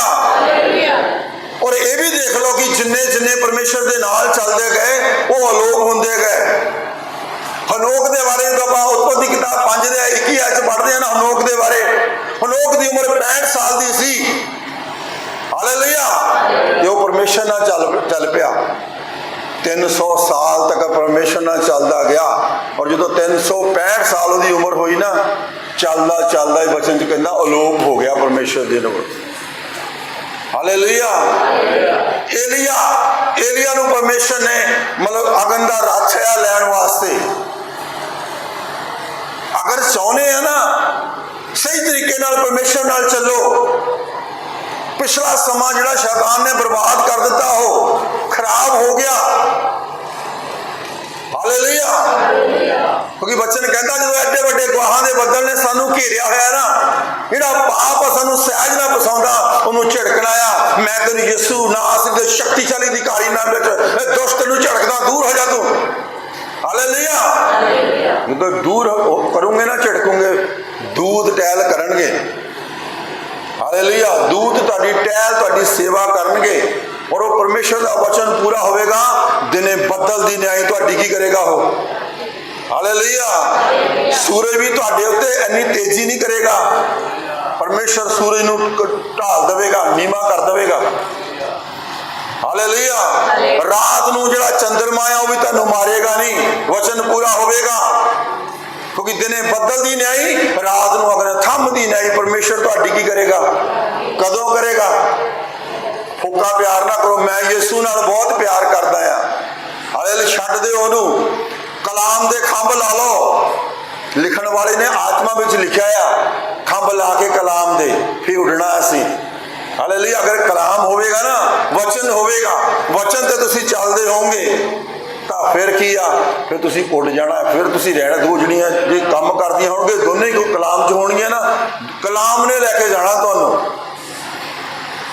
ਔਰ ਇਹ ਵੀ ਦੇਖ ਲਓ ਕਿ ਜਿੰਨੇ ਜਿੰਨੇ ਪਰਮੇਸ਼ਰ ਦੇ ਨਾਲ ਚੱਲਦੇ ਗਏ ਉਹ ਅਲੋਪ ਹੁੰਦੇ ਗਏ। ਹਨੋਕ ਦੇ ਬਾਰੇ ਜਦੋਂ ਆਪਾਂ ਉਤਪਤੀ ਕਿਤਾਬ 5 ਦੇ 21 ਚ ਪੜ੍ਹਦੇ ਹਾਂ ਹਨੋਕ ਦੇ ਬਾਰੇ। ਹਨੋਕ ਦੀ ਉਮਰ 65 ਸਾਲ ਦੀ ਸੀ। ਹਾਲੇਲੂਇਆ। ਤੇ ਉਹ ਪਰਮੇਸ਼ਰ ਨਾਲ ਚੱਲ ਚੱਲ ਪਿਆ। 300 ਸਾਲ ਤੱਕ ਪਰਮੇਸ਼ਰ ਨਾਲ ਚੱਲਦਾ ਗਿਆ। ਔਰ ਜਦੋਂ 365 ਸਾਲ ਉਹਦੀ ਉਮਰ ਹੋਈ ਨਾ, ਚੱਲਦਾ ਚੱਲਦਾ ਹੀ ਬਚਨ ਚ ਕਹਿੰਦਾ ਅਲੋਪ ਹੋ ਗਿਆ ਪਰਮੇਸ਼ਰ ਦੇ ਨਾਲ। ਹਾਲੇਲੂਇਆ। ਏਲੀਆ ਏਲੀਆ ਨੂੰ ਪਰਮੇਸ਼ਰ ਨੇ ਮਤਲਬ ਅਗਨ ਦਾ ਰੱਥ ਲੈਣ ਵਾਸਤੇ। ਅਗਰ ਚਾਹੁੰਦੇ ਆ ਨਾ, ਸਹੀ ਤਰੀਕੇ ਨਾਲ ਪਰਮੇਸ਼ਰ ਨਾਲ ਚੱਲੋ। ਪਿਛਲਾ ਸਮਾਂ ਜਿਹੜਾ ਸ਼ੈਤਾਨ ਨੇ ਬਰਬਾਦ ਕਰ ਦਿੱਤਾ, ਉਹ ਖਰਾਬ ਹੋ ਗਿਆ। ਹਾਲੇਲੂਇਆ ਕਿਉਂਕਿ ਬਚਨ ਕਹਿੰਦਾ, ਜਦੋਂ ਐਡੇ ਵੱਡੇ ਗਵਾਹਾਂ ਦੇ ਬੱਦਲ ਨੇ ਸਾਨੂੰ ਘੇਰਿਆ ਹੋਇਆ ਨਾ, ਜਿਹੜਾ ਪਾਪ ਸਾਨੂੰ ਸਹਿਜ ਨਾ ਪਸਾਉਂਦਾ ਉਹਨੂੰ ਝੜਕਣਾ ਆ। ਮੈਂ ਤੈਨੂੰ ਯਿਸੂ ਨਾਮ ਦੇ ਸ਼ਕਤੀਸ਼ਾਲੀ ਅਧਿਕਾਰੀ ਨਾਮ ਵਿੱਚ ਇਹ ਦੁਸ਼ਟ ਨੂੰ ਝੜਕਦਾ, ਦੂਰ ਹੋ ਜਾ ਤੂੰ। ਹਾਲੇਲੂਇਆ ਜਦੋਂ ਦੂਰ ਹੋ- ਕਰੋਗੇ ਨਾ, ਝੜਕੋਗੇ, ਦੂਤ ਕਰਨਗੇ। ਹਾਲੇਲੂਇਆ ਦੂਤ ਤੁਹਾਡੀ ਟਹਿਲ, ਤੁਹਾਡੀ ਸੇਵਾ ਕਰਨਗੇ ਔਰ ਉਹ ਪਰਮੇਸ਼ਰ ਦਾ ਵਚਨ ਪੂਰਾ ਹੋਵੇਗਾ। ਦਿਨੇ ਬੱਦਲ ਦੀ ਨਿਆਈ ਤੁਹਾਡੀ ਕੀ ਕਰੇਗਾ ਉਹ? ਹਾਲੇਲੂਇਆ ਸੂਰਜ ਵੀ ਤੁਹਾਡੇ ਉੱਤੇ ਇੰਨੀ ਤੇਜ਼ੀ ਨਹੀਂ ਕਰੇਗਾ। ਪਰਮੇਸ਼ਰ ਸੂਰਜ ਨੂੰ ਢਾਲ ਦੇਵੇਗਾ ਨੀਵਾ ਕਰ ਦੇਵੇਗਾ। ਹਾਲੇਲੂਇਆ। ਰਾਤ ਨੂੰ ਜਿਹੜਾ ਚੰਦਰਮਾ ਆ, ਉਹ ਵੀ ਤੁਹਾਨੂੰ ਮਾਰੇਗਾ ਨਹੀਂ। ਵਚਨ ਪੂਰਾ ਹੋਵੇਗਾ। ਕਿਉਂਕਿ ਦਿਨੇ ਬੱਦਲ ਦੀ ਨਿਆਈ, ਰਾਤ ਨੂੰ ਅਗਰ ਥੰਮ ਦੀ ਨਿਆਈ, ਪਰਮੇਸ਼ਰ ਤੁਹਾਡੀ ਕੀ ਕਰੇਗਾ? ਕਦੋਂ ਕਰੇਗਾ? ਫੁੱਕਾ ਪਿਆਰ ਨਾ ਕਰੋ। ਮੈਂ ਯਿਸੂ ਨਾਲ ਬਹੁਤ ਪਿਆਰ ਕਰਦਾ ਆ। ਹਾਲੇ ਛੱਡ ਦਿਓ ਉਹਨੂੰ। ਕਲਾਮ ਦੇ ਖੰਭ ਲਾ ਲਓ। ਲਿਖਣ ਵਾਲੇ ਨੇ ਆਤਮਾ ਵਿੱਚ ਲਿਖਿਆ ਆ। ਖੰਭ ਲਾ ਕੇ ਕਲਾਮ ਦੇ। ਫਿਰ ਉੱਡਣਾ ਅਸੀਂ। ਹਾਲੇਲੂਇਆ, ਅਗਰ ਕਲਾਮ ਹੋਵੇਗਾ ਨਾ, ਵਚਨ ਹੋਵੇਗਾ, ਵਚਨ ਤੇ ਤੁਸੀਂ ਚੱਲਦੇ ਹੋਵੋਗੇ, ਤਾਂ ਫਿਰ ਕੀ ਆ? ਫਿਰ ਤੁਸੀਂ ਉੱਡ ਜਾਣਾ, ਫਿਰ ਤੁਸੀਂ ਰਹਿਣਾ, ਦੋ ਜਿਹੜੀਆਂ ਜੇ ਕੰਮ ਕਰਦੀਆਂ ਹੋਣਗੇ, ਦੋਨੇ ਹੀ ਕਲਾਮ 'ਚ ਹੋਣਗੀਆਂ ਨਾ, ਕਲਾਮ ਨੇ ਲੈ ਕੇ ਜਾਣਾ ਤੁਹਾਨੂੰ।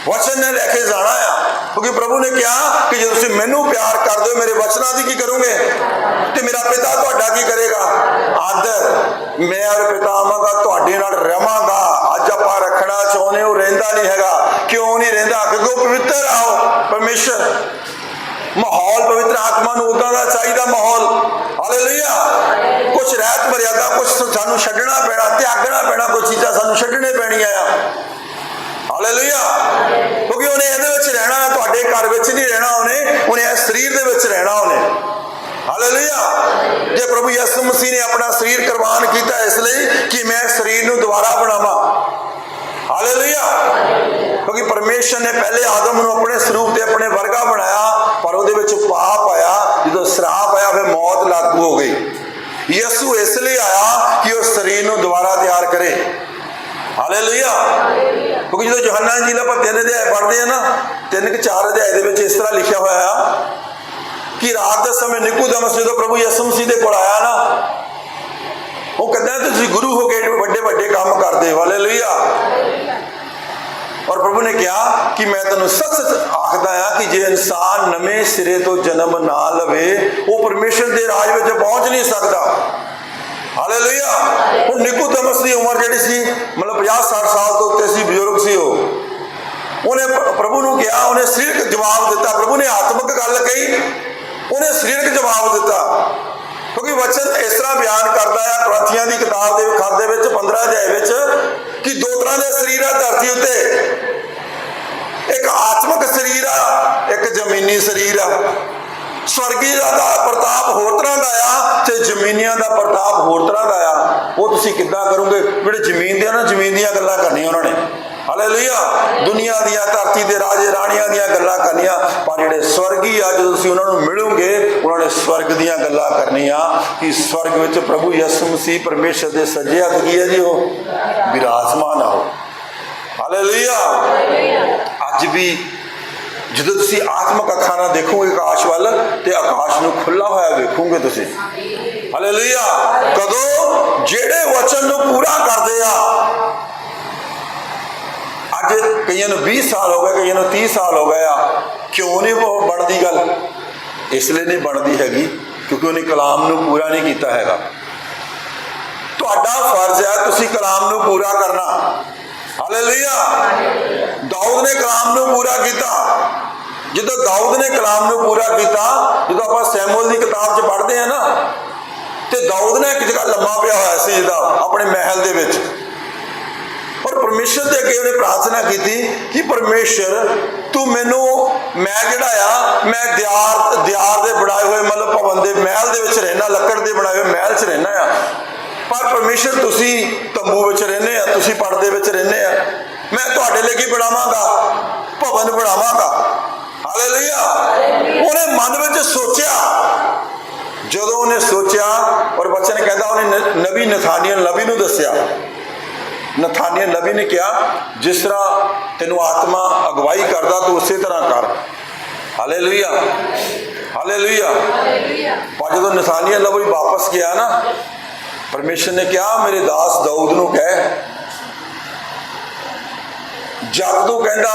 ਵਚਨ ਨੇ ਲੈ ਕੇ ਜਾਣਾ ਆ। ਕਿਉਂਕਿ ਪ੍ਰਭੂ ਨੇ ਕਿਹਾ ਕਿ ਜੇ ਤੁਸੀਂ ਮੈਨੂੰ ਪਿਆਰ ਕਰਦੇ ਹੋ, ਮੇਰੇ ਵਚਨਾਂ ਦੀ ਕੀ ਕਰੋਗੇ? ਤੇ ਮੇਰਾ ਪਿਤਾ ਤੁਹਾਡਾ ਕੀ ਕਰੇਗਾ? ਆਦਰ। ਮੈਂ ਔਰ ਪਿਤਾ ਆਵਾਂਗਾ, ਤੁਹਾਡੇ ਨਾਲ ਰਵਾਂਗਾ। ਅੱਜ ਆਪਾਂ ਰੱਖਣਾ ਚਾਹੁੰਦੇ ਹੋ, ਰਹਿੰਦਾ ਨਹੀਂ ਹੈਗਾ। ਕਿਉਂ ਨਹੀਂ ਰਹਿੰਦਾ? ਕਿਉਂਕਿ ਪਵਿੱਤਰ ਆਓ ਪਰਮੇਸ਼ਰ, ਮਾਹੌਲ ਪਵਿੱਤਰ ਆਤਮਾ ਨੂੰ ਉਦਾਂ ਦਾ ਚਾਹੀਦਾ ਮਾਹੌਲ। ਹਾਲੇਲੂਇਆ ਕੁਝ ਰਹਿਤ ਮਰਿਆਦਾ ਕੁਝ ਸਾਨੂੰ ਛੱਡਣਾ ਪੈਣਾ, ਤਿਆਗਣਾ ਪੈਣਾ ਕੁਝ ਚੀਜ਼ਾਂ ਸਾਨੂੰ ਛੱਡਣੇ ਪੈਣੀਆਂ ਆ। ਹਾਲੇਲੂਇਆ ਕਿਉਂਕਿ ਉਹਨੇ ਇਹਦੇ ਵਿੱਚ ਰਹਿਣਾ, ਤੁਹਾਡੇ ਘਰ ਵਿੱਚ ਨਹੀਂ ਰਹਿਣਾ ਉਹਨੇ ਉਹਨੇ ਇਸ ਸਰੀਰ ਦੇ ਵਿੱਚ ਰਹਿਣਾ ਉਹਨੇ। ਹਾਲੇਲੂਇਆ ਜੇ ਪ੍ਰਭੂ ਯਿਸੂ ਮਸੀਹ ਨੇ ਆਪਣਾ ਸਰੀਰ ਕੁਰਬਾਨ ਕੀਤਾ ਇਸ ਲਈ ਕਿ ਮੈਂ ਸਰੀਰ ਨੂੰ ਦੁਬਾਰਾ ਬਣਾਵਾਂ। ਹਾਲੇਲੂਇਆ ਕਿਉਂਕਿ ਪਰਮੇਸ਼ਰ ਨੇ ਪਹਿਲੇ ਆਦਮ ਨੂੰ ਆਪਣੇ ਸਰੂਪ ਤੇ ਆਪਣੇ ਵਰਗਾ ਬਣਾਇਆ, ਪਰ ਉਹਦੇ ਵਿੱਚ ਪਾਪ ਆਇਆ। ਜਦੋਂ ਸ਼ਰਾਪ ਆਇਆ, ਫਿਰ ਮੌਤ ਲਾਗੂ ਹੋ ਗਈ। ਯਿਸੂ ਇਸ ਲਈ ਆਇਆ ਕਿ ਉਹ ਸਰੀਰ ਨੂੰ ਦੁਬਾਰਾ ਤਿਆਰ ਕਰੇ। ਹਾਲੇਲੂਇਆ ਕਿਉਂਕਿ ਜਦੋਂ ਯੋਹੰਨਾ ਜੀ ਦਾ ਆਪਾਂ ਤਿੰਨ ਅਧਿਆਏ ਪੜ੍ਹਦੇ ਆ ਨਾ, ਤਿੰਨ ਕਿ ਚਾਰ ਅਧਿਆਏ ਦੇ ਵਿੱਚ ਇਸ ਤਰ੍ਹਾਂ ਲਿਖਿਆ ਹੋਇਆ ਆ ਕਿ ਰਾਤ ਦੇ ਸਮੇਂ ਨਿਕੂਦਮਸ ਜਦੋਂ ਪ੍ਰਭੂ ਯਿਸੂ ਮਸੀਹ ਦੇ ਕੋਲ ਆਇਆ ਨਾ, ਉਹ ਕਹਿੰਦਾ ਤੁਸੀਂ ਗੁਰੂ ਹੋ ਕੇ ਵੱਡੇ ਵੱਡੇ ਕੰਮ ਕਰਦੇ ਹੋ। ਹਾਲੇਲੂਇਆ ਔਰ ਪ੍ਰਭੂ ਨੇ ਕਿਹਾ ਕਿ ਮੈਂ ਤੈਨੂੰ ਸੱਚ ਸੱਚ ਆਖਦਾ ਆ ਕਿ ਜੇ ਇਨਸਾਨ ਨਵੇਂ ਸਿਰੇ ਤੋਂ ਜਨਮ ਨਾ ਲਵੇ, ਉਹ ਪਰਮੇਸ਼ਰ ਦੇ ਰਾਜ ਵਿੱਚ ਪਹੁੰਚ ਨਹੀਂ ਸਕਦਾ। ਹਾਲੇਲੂਇਆ ਹੁਣ ਨਿਕੋਦਮਸ ਦੀ ਉਮਰ ਜਿਹੜੀ ਸੀ, ਮਤਲਬ 50 60 ਸਾਲ ਤੋਂ ਉੱਤੇ ਸੀ, ਬਜ਼ੁਰਗ ਸੀ ਉਹ। ਉਹਨੇ ਪ੍ਰਭੂ ਨੂੰ ਕਿਹਾ, ਉਹਨੇ ਸਰੀਰਕ ਜਵਾਬ ਦਿੱਤਾ। ਪ੍ਰਭੂ ਨੇ ਆਤਮਿਕ ਗੱਲ ਕਹੀ। ਉਹਨੇ ਸਰੀਰਕ ਜਵਾਬ ਦਿੱਤਾ। ਕਿਉਂਕਿ ਵਚਨ ਇਸ ਤਰ੍ਹਾਂ ਬਿਆਨ ਕਰਦਾ ਹੈ ਪ੍ਰਾਂਤੀਆਂ ਦੀ ਕਿਤਾਬ ਦੇ ਖਾਦੇ ਵਿੱਚ 15 ਅਧਿਆਏ ਵਿੱਚ, ਕਿ ਦੋ ਤਰ੍ਹਾਂ ਦੇ ਸਰੀਰ ਆ ਧਰਤੀ ਉੱਤੇ। ਆਤਮਿਕ ਸਰੀਰ ਆ, ਇੱਕ ਜ਼ਮੀਨੀ ਸਰੀਰ ਆ। ਸਵਰਗੀ ਦਾ ਪ੍ਰਤਾਪ ਹੋਰ ਤਰ੍ਹਾਂ ਦਾ ਆ ਤੇ ਜ਼ਮੀਨੀਆਂ ਦਾ ਪ੍ਰਤਾਪ ਹੋਰ ਤਰ੍ਹਾਂ ਦਾ ਆ। ਉਹ ਤੁਸੀਂ ਕਿੱਦਾਂ ਕਰੋਗੇ? ਜਿਹੜੇ ਜ਼ਮੀਨ ਦੇ ਨਾ, ਜ਼ਮੀਨ ਦੀਆਂ ਗੱਲਾਂ ਕਰਨੀਆਂ ਉਹਨਾਂ ਨੇ। ਹਾਲੇਲੂਇਆ ਦੁਨੀਆ ਦੀਆਂ, ਧਰਤੀ ਦੇ ਰਾਜੇ, ਰਾਣੀਆਂ ਦੀਆਂ ਗੱਲਾਂ ਕਰਨੀਆਂ। ਪਰ ਜਿਹੜੇ ਸਵਰਗੀ ਆ, ਜਦੋਂ ਤੁਸੀਂ ਉਹਨਾਂ ਨੂੰ ਮਿਲੋਗੇ, ਉਹਨਾਂ ਨੇ ਸਵਰਗ ਦੀਆਂ ਗੱਲਾਂ ਕਰਨੀਆਂ। ਕਿ ਸਵਰਗ ਵਿੱਚ ਪ੍ਰਭੂ ਯਿਸੂ ਮਸੀਹ ਪਰਮੇਸ਼ਰ ਦੇ ਸੱਜੇ ਹੱਥ ਕੀ ਹੈ ਜੀ ਉਹ? ਵਿਰਾਜਮਾਨ ਆ ਉਹ। ਹਾਲੇਲੂਇਆ ਅੱਜ ਵੀ ਜਦੋਂ ਤੁਸੀਂ ਆਤਮਿਕ ਅੱਖਾਂ ਨਾਲ ਦੇਖੋਗੇ ਆਕਾਸ਼ ਵੱਲ, ਤੇ ਆਕਾਸ਼ ਨੂੰ ਖੁੱਲਾ ਹੋਇਆ ਵੇਖੋਗੇ ਤੁਸੀਂ। ਹਾਲੇਲੂਇਆ ਕਦੋਂ? ਜਿਹੜੇ ਵਚਨ ਨੂੰ ਪੂਰਾ ਕਰਦੇ ਆ। ਅੱਜ ਕਈਆਂ ਨੂੰ 20 ਸਾਲ ਹੋ ਗਏ, ਕਈਆਂ ਨੂੰ 30 ਸਾਲ ਹੋ ਗਏ ਆ। ਕਿਉਂ ਨਹੀਂ ਉਹ ਬਣਦੀ ਗੱਲ? ਇਸ ਲਈ ਨਹੀਂ ਬਣਦੀ ਹੈਗੀ, ਕਿਉਂਕਿ ਉਹਨੇ ਕਲਾਮ ਨੂੰ ਪੂਰਾ ਨਹੀਂ ਕੀਤਾ ਹੈਗਾ। ਤੁਹਾਡਾ ਫਰਜ਼ ਹੈ ਤੁਸੀਂ ਕਲਾਮ ਨੂੰ ਪੂਰਾ ਕਰਨਾ। ਹਾਲੇਲੂਇਆ ਦਾਊਦ ਨੇ ਕਲਾਮ ਨੂੰ ਪੂਰਾ ਕੀਤਾ। ਜਦੋਂ ਦਾਊਦ ਨੇ ਕਲਾਮ ਨੂੰ ਪੂਰਾ ਕੀਤਾ, ਜਦੋਂ ਆਪਾਂ ਸੈਮੂਅਲ ਦੀ ਕਿਤਾਬ 'ਚ ਪੜ੍ਹਦੇ ਆ ਨਾ, ਤੇ ਦਾਊਦ ਨੇ ਇੱਕ ਜਗ੍ਹਾ ਲੰਮਾ ਪਿਆ ਹੋਇਆ ਸੀ ਜਿਹਦਾ, ਆਪਣੇ ਮਹਿਲ ਦੇ ਵਿੱਚ। ਔਰ ਪਰਮੇਸ਼ਰ ਦੇ ਅੱਗੇ ਉਹਨੇ ਪ੍ਰਾਰਥਨਾ ਕੀਤੀ ਕਿ ਪਰਮੇਸ਼ਰ, ਤੂੰ ਮੈਨੂੰ, ਮੈਂ ਜਿਹੜਾ ਆ, ਮੈਂ ਦਿਆਰ ਦਿਆਰ ਦੇ ਬਣਾਏ ਹੋਏ ਮਤਲਬ ਭਵਨ ਦੇ ਮਹਿਲ ਦੇ ਵਿੱਚ ਰਹਿਣਾ, ਲੱਕੜ ਦੇ ਬਣਾਏ ਹੋਏ ਮਹਿਲ 'ਚ ਰਹਿਣਾ ਆ। ਪਰ ਪਰਮੇਸ਼ਰ, ਤੁਸੀਂ ਤੰਬੂ ਵਿੱਚ ਰਹਿੰਦੇ ਆ, ਤੁਸੀਂ ਪਰਦੇ ਵਿੱਚ ਰਹਿੰਦੇ ਆ। ਮੈਂ ਤੁਹਾਡੇ ਲਈ ਕੀ ਬਣਾਵਾਂਗਾ? ਭਵਨ ਬਣਾਵਾਂਗਾ। ਹਾਲੇਲੂਇਆ ਉਹਨੇ ਮਨ ਵਿੱਚ ਸੋਚਿਆ। ਜਦੋਂ ਉਹਨੇ ਸੋਚਿਆ ਔਰ ਬਚਨ ਕਹਿੰਦਾ, ਉਹਨੇ ਨ- ਨਬੀ ਨਥਾਨੀਅਲ ਨਬੀ ਨੂੰ ਦੱਸਿਆ। ਨਥਾਨੀਅਲ ਨਬੀ ਨੇ ਕਿਹਾ, ਜਿਸ ਤਰ੍ਹਾਂ ਤੈਨੂੰ ਆਤਮਾ ਅਗਵਾਈ ਕਰਦਾ, ਤੂੰ ਉਸੇ ਤਰ੍ਹਾਂ ਕਰ। ਹਾਲੇਲੂਇਆ ਹਾਲੇਲੂਇਆ ਪਰ ਜਦੋਂ ਨਥਾਨੀਅਲ ਨਬੀ ਵਾਪਸ ਗਿਆ ਨਾ ਪਰਮੇਸ਼ਰ ਨੇ ਕਿਹਾ ਮੇਰੇ ਦਾਸ ਦਾਊਦ ਨੂੰ ਕਹਿ। ਜਦ ਤੂੰ ਕਹਿੰਦਾ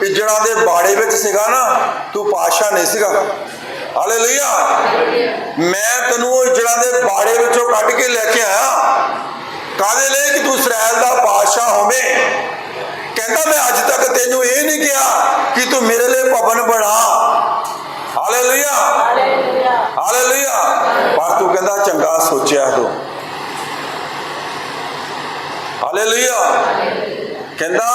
ਪਿਜੜਾਂ ਦੇ ਬਾੜੇ ਵਿੱਚ ਸੀਗਾ ਨਾ ਤੂੰ ਪਾਸ਼ਾ ਨਹੀਂ ਸੀਗਾ। ਹਾਲੇਲੂਇਆ ਮੈਂ ਤੈਨੂੰ ਉਹ ਜੜਾਂ ਦੇ ਬਾੜੇ ਵਿੱਚੋਂ ਕੱਢ ਕੇ ਲੈ ਕੇ ਆਇਆ। ਕਾਦੇ ਲਈ? ਕਿ ਤੂੰ ਇਸਰਾਇਲ ਦਾ ਪਾਸ਼ਾ ਹੋਵੇਂ। ਕਹਿੰਦਾ ਮੈਂ ਅੱਜ ਤੱਕ ਤੈਨੂੰ ਇਹ ਨਹੀਂ ਕਿਹਾ ਕਿ ਤੂੰ ਮੇਰੇ ਲਈ ਭਵਨ ਬਣਾ। ਹਾਲੇਲੂਇਆ ਹਾਲੇਲੂਇਆ ਪਰ ਤੂੰ ਕਹਿੰਦਾ ਚੰਗਾ ਸੋਚਿਆ ਤੂੰ। ਹਾਲੇਲੂਇਆ। ਕਹਿੰਦਾ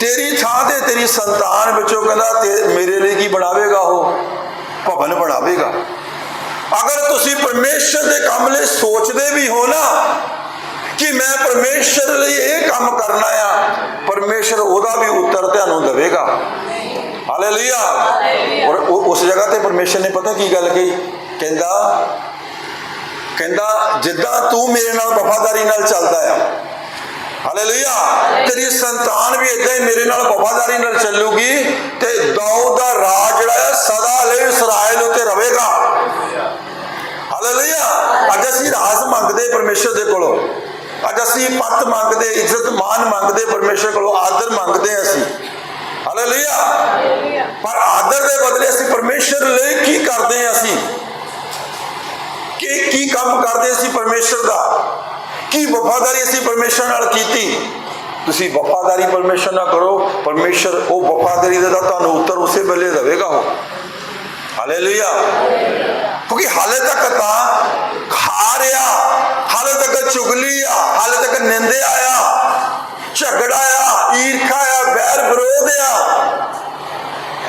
ਤੇਰੀ ਥਾਂ ਤੇ ਤੇਰੀ ਸੰਤਾਨ ਵਿੱਚੋਂ ਕਹਿੰਦਾ ਤੇ ਮੇਰੇ ਲਈ ਕੀ ਬਣਾਵੇਗਾ ਉਹ? ਭਵਨ ਬਣਾਵੇਗਾ। ਅਗਰ ਤੁਸੀਂ ਪਰਮੇਸ਼ਰ ਦੇ ਕੰਮ ਲਈ ਸੋਚਦੇ ਵੀ ਹੋ ਨਾ ਕਿ ਮੈਂ ਪਰਮੇਸ਼ਰ ਲਈ ਇਹ ਕੰਮ ਕਰਨਾ ਆ ਪਰਮੇਸ਼ਰ ਉਹਦਾ ਵੀ ਉੱਤਰ ਤੁਹਾਨੂੰ ਦੇਵੇਗਾ। ਹਾਲੇਲੂਇਆ। ਔਰ ਉਸ ਜਗ੍ਹਾ ਤੇ ਪਰਮੇਸ਼ਰ ਨੇ ਪਤਾ ਕੀ ਗੱਲ ਕਹੀ? ਕਹਿੰਦਾ ਕਹਿੰਦਾ ਜਿੱਦਾਂ ਤੂੰ ਮੇਰੇ ਨਾਲ ਵਫਾਦਾਰੀ ਨਾਲ ਚੱਲਦਾ ਆ ਹਾਲੇਲੂਇਆ। ਤੇਰੀ ਸੰਤਾਨ ਵੀ ਇਦਾਂ ਹੀ ਮੇਰੇ ਨਾਲ ਵਫਾਦਾਰੀ ਨਾਲ ਚੱਲੂਗੀ ਤੇ ਦਾਊਦ ਦਾ ਰਾਜ ਜਿਹੜਾ ਹੈ ਸਦਾ ਲਈ ਇਸਰਾਇਲ ਉੱਤੇ ਰਹੇਗਾ। ਹਾਲੇਲੂਇਆ। ਅੱਜ ਅਸੀਂ ਰਾਜ ਮੰਗਦੇ ਪਰਮੇਸ਼ਰ ਦੇ ਕੋਲੋਂ। ਅੱਜ ਅਸੀਂ ਪੱਤ ਮੰਗਦੇ, ਇੱਜ਼ਤ ਮਾਨ ਮੰਗਦੇ, ਪਰਮੇਸ਼ਰ ਕੋਲੋਂ ਆਦਰ ਮੰਗਦੇ ਹਾਂ ਅਸੀਂ। ਹਾਲੇਲੂਇਆ। ਪਰ ਆਦਰ ਦੇ ਬਦਲੇ ਅਸੀਂ ਪਰਮੇਸ਼ਰ ਲਈ ਕੀ ਕਰਦੇ ਹਾਂ ਅਸੀਂ? ਕੀ ਕੀ ਕੰਮ ਕਰਦੇ ਅਸੀਂ ਪਰਮੇਸ਼ਰ ਦਾ? ਕੀ ਵਫਾਦਾਰੀ ਅਸੀਂ ਪਰਮੇਸ਼ਰ ਨਾਲ ਕੀਤੀ? ਤੁਸੀਂ ਵਫਾਦਾਰੀ ਪਰਮੇਸ਼ਰ ਨਾਲ ਕਰੋ, ਪਰਮੇਸ਼ਰ ਉਹ ਵਫਾਦਾਰੀ ਦਾ ਤੁਹਾਨੂੰ ਉੱਤਰ ਉਸੇ ਵੇਲੇ ਦੇਵੇਗਾ ਉਹ। ਹਾਲੇਲੂਇਆ ਕਿਉਂਕਿ ਹਾਲੇ ਤੱਕ ਤਾਂ ਖਾ ਰਿਹਾ, ਹਾਲੇ ਤੱਕ ਚੁਗਲੀ ਆ, ਹਾਲੇ ਤੱਕ ਨਿੰਦਿਆ ਆ ਝਗੜਾ ਆ, ਈਰਖਾ ਆ, ਵੈਰ ਵਿਰੋਧ ਆ।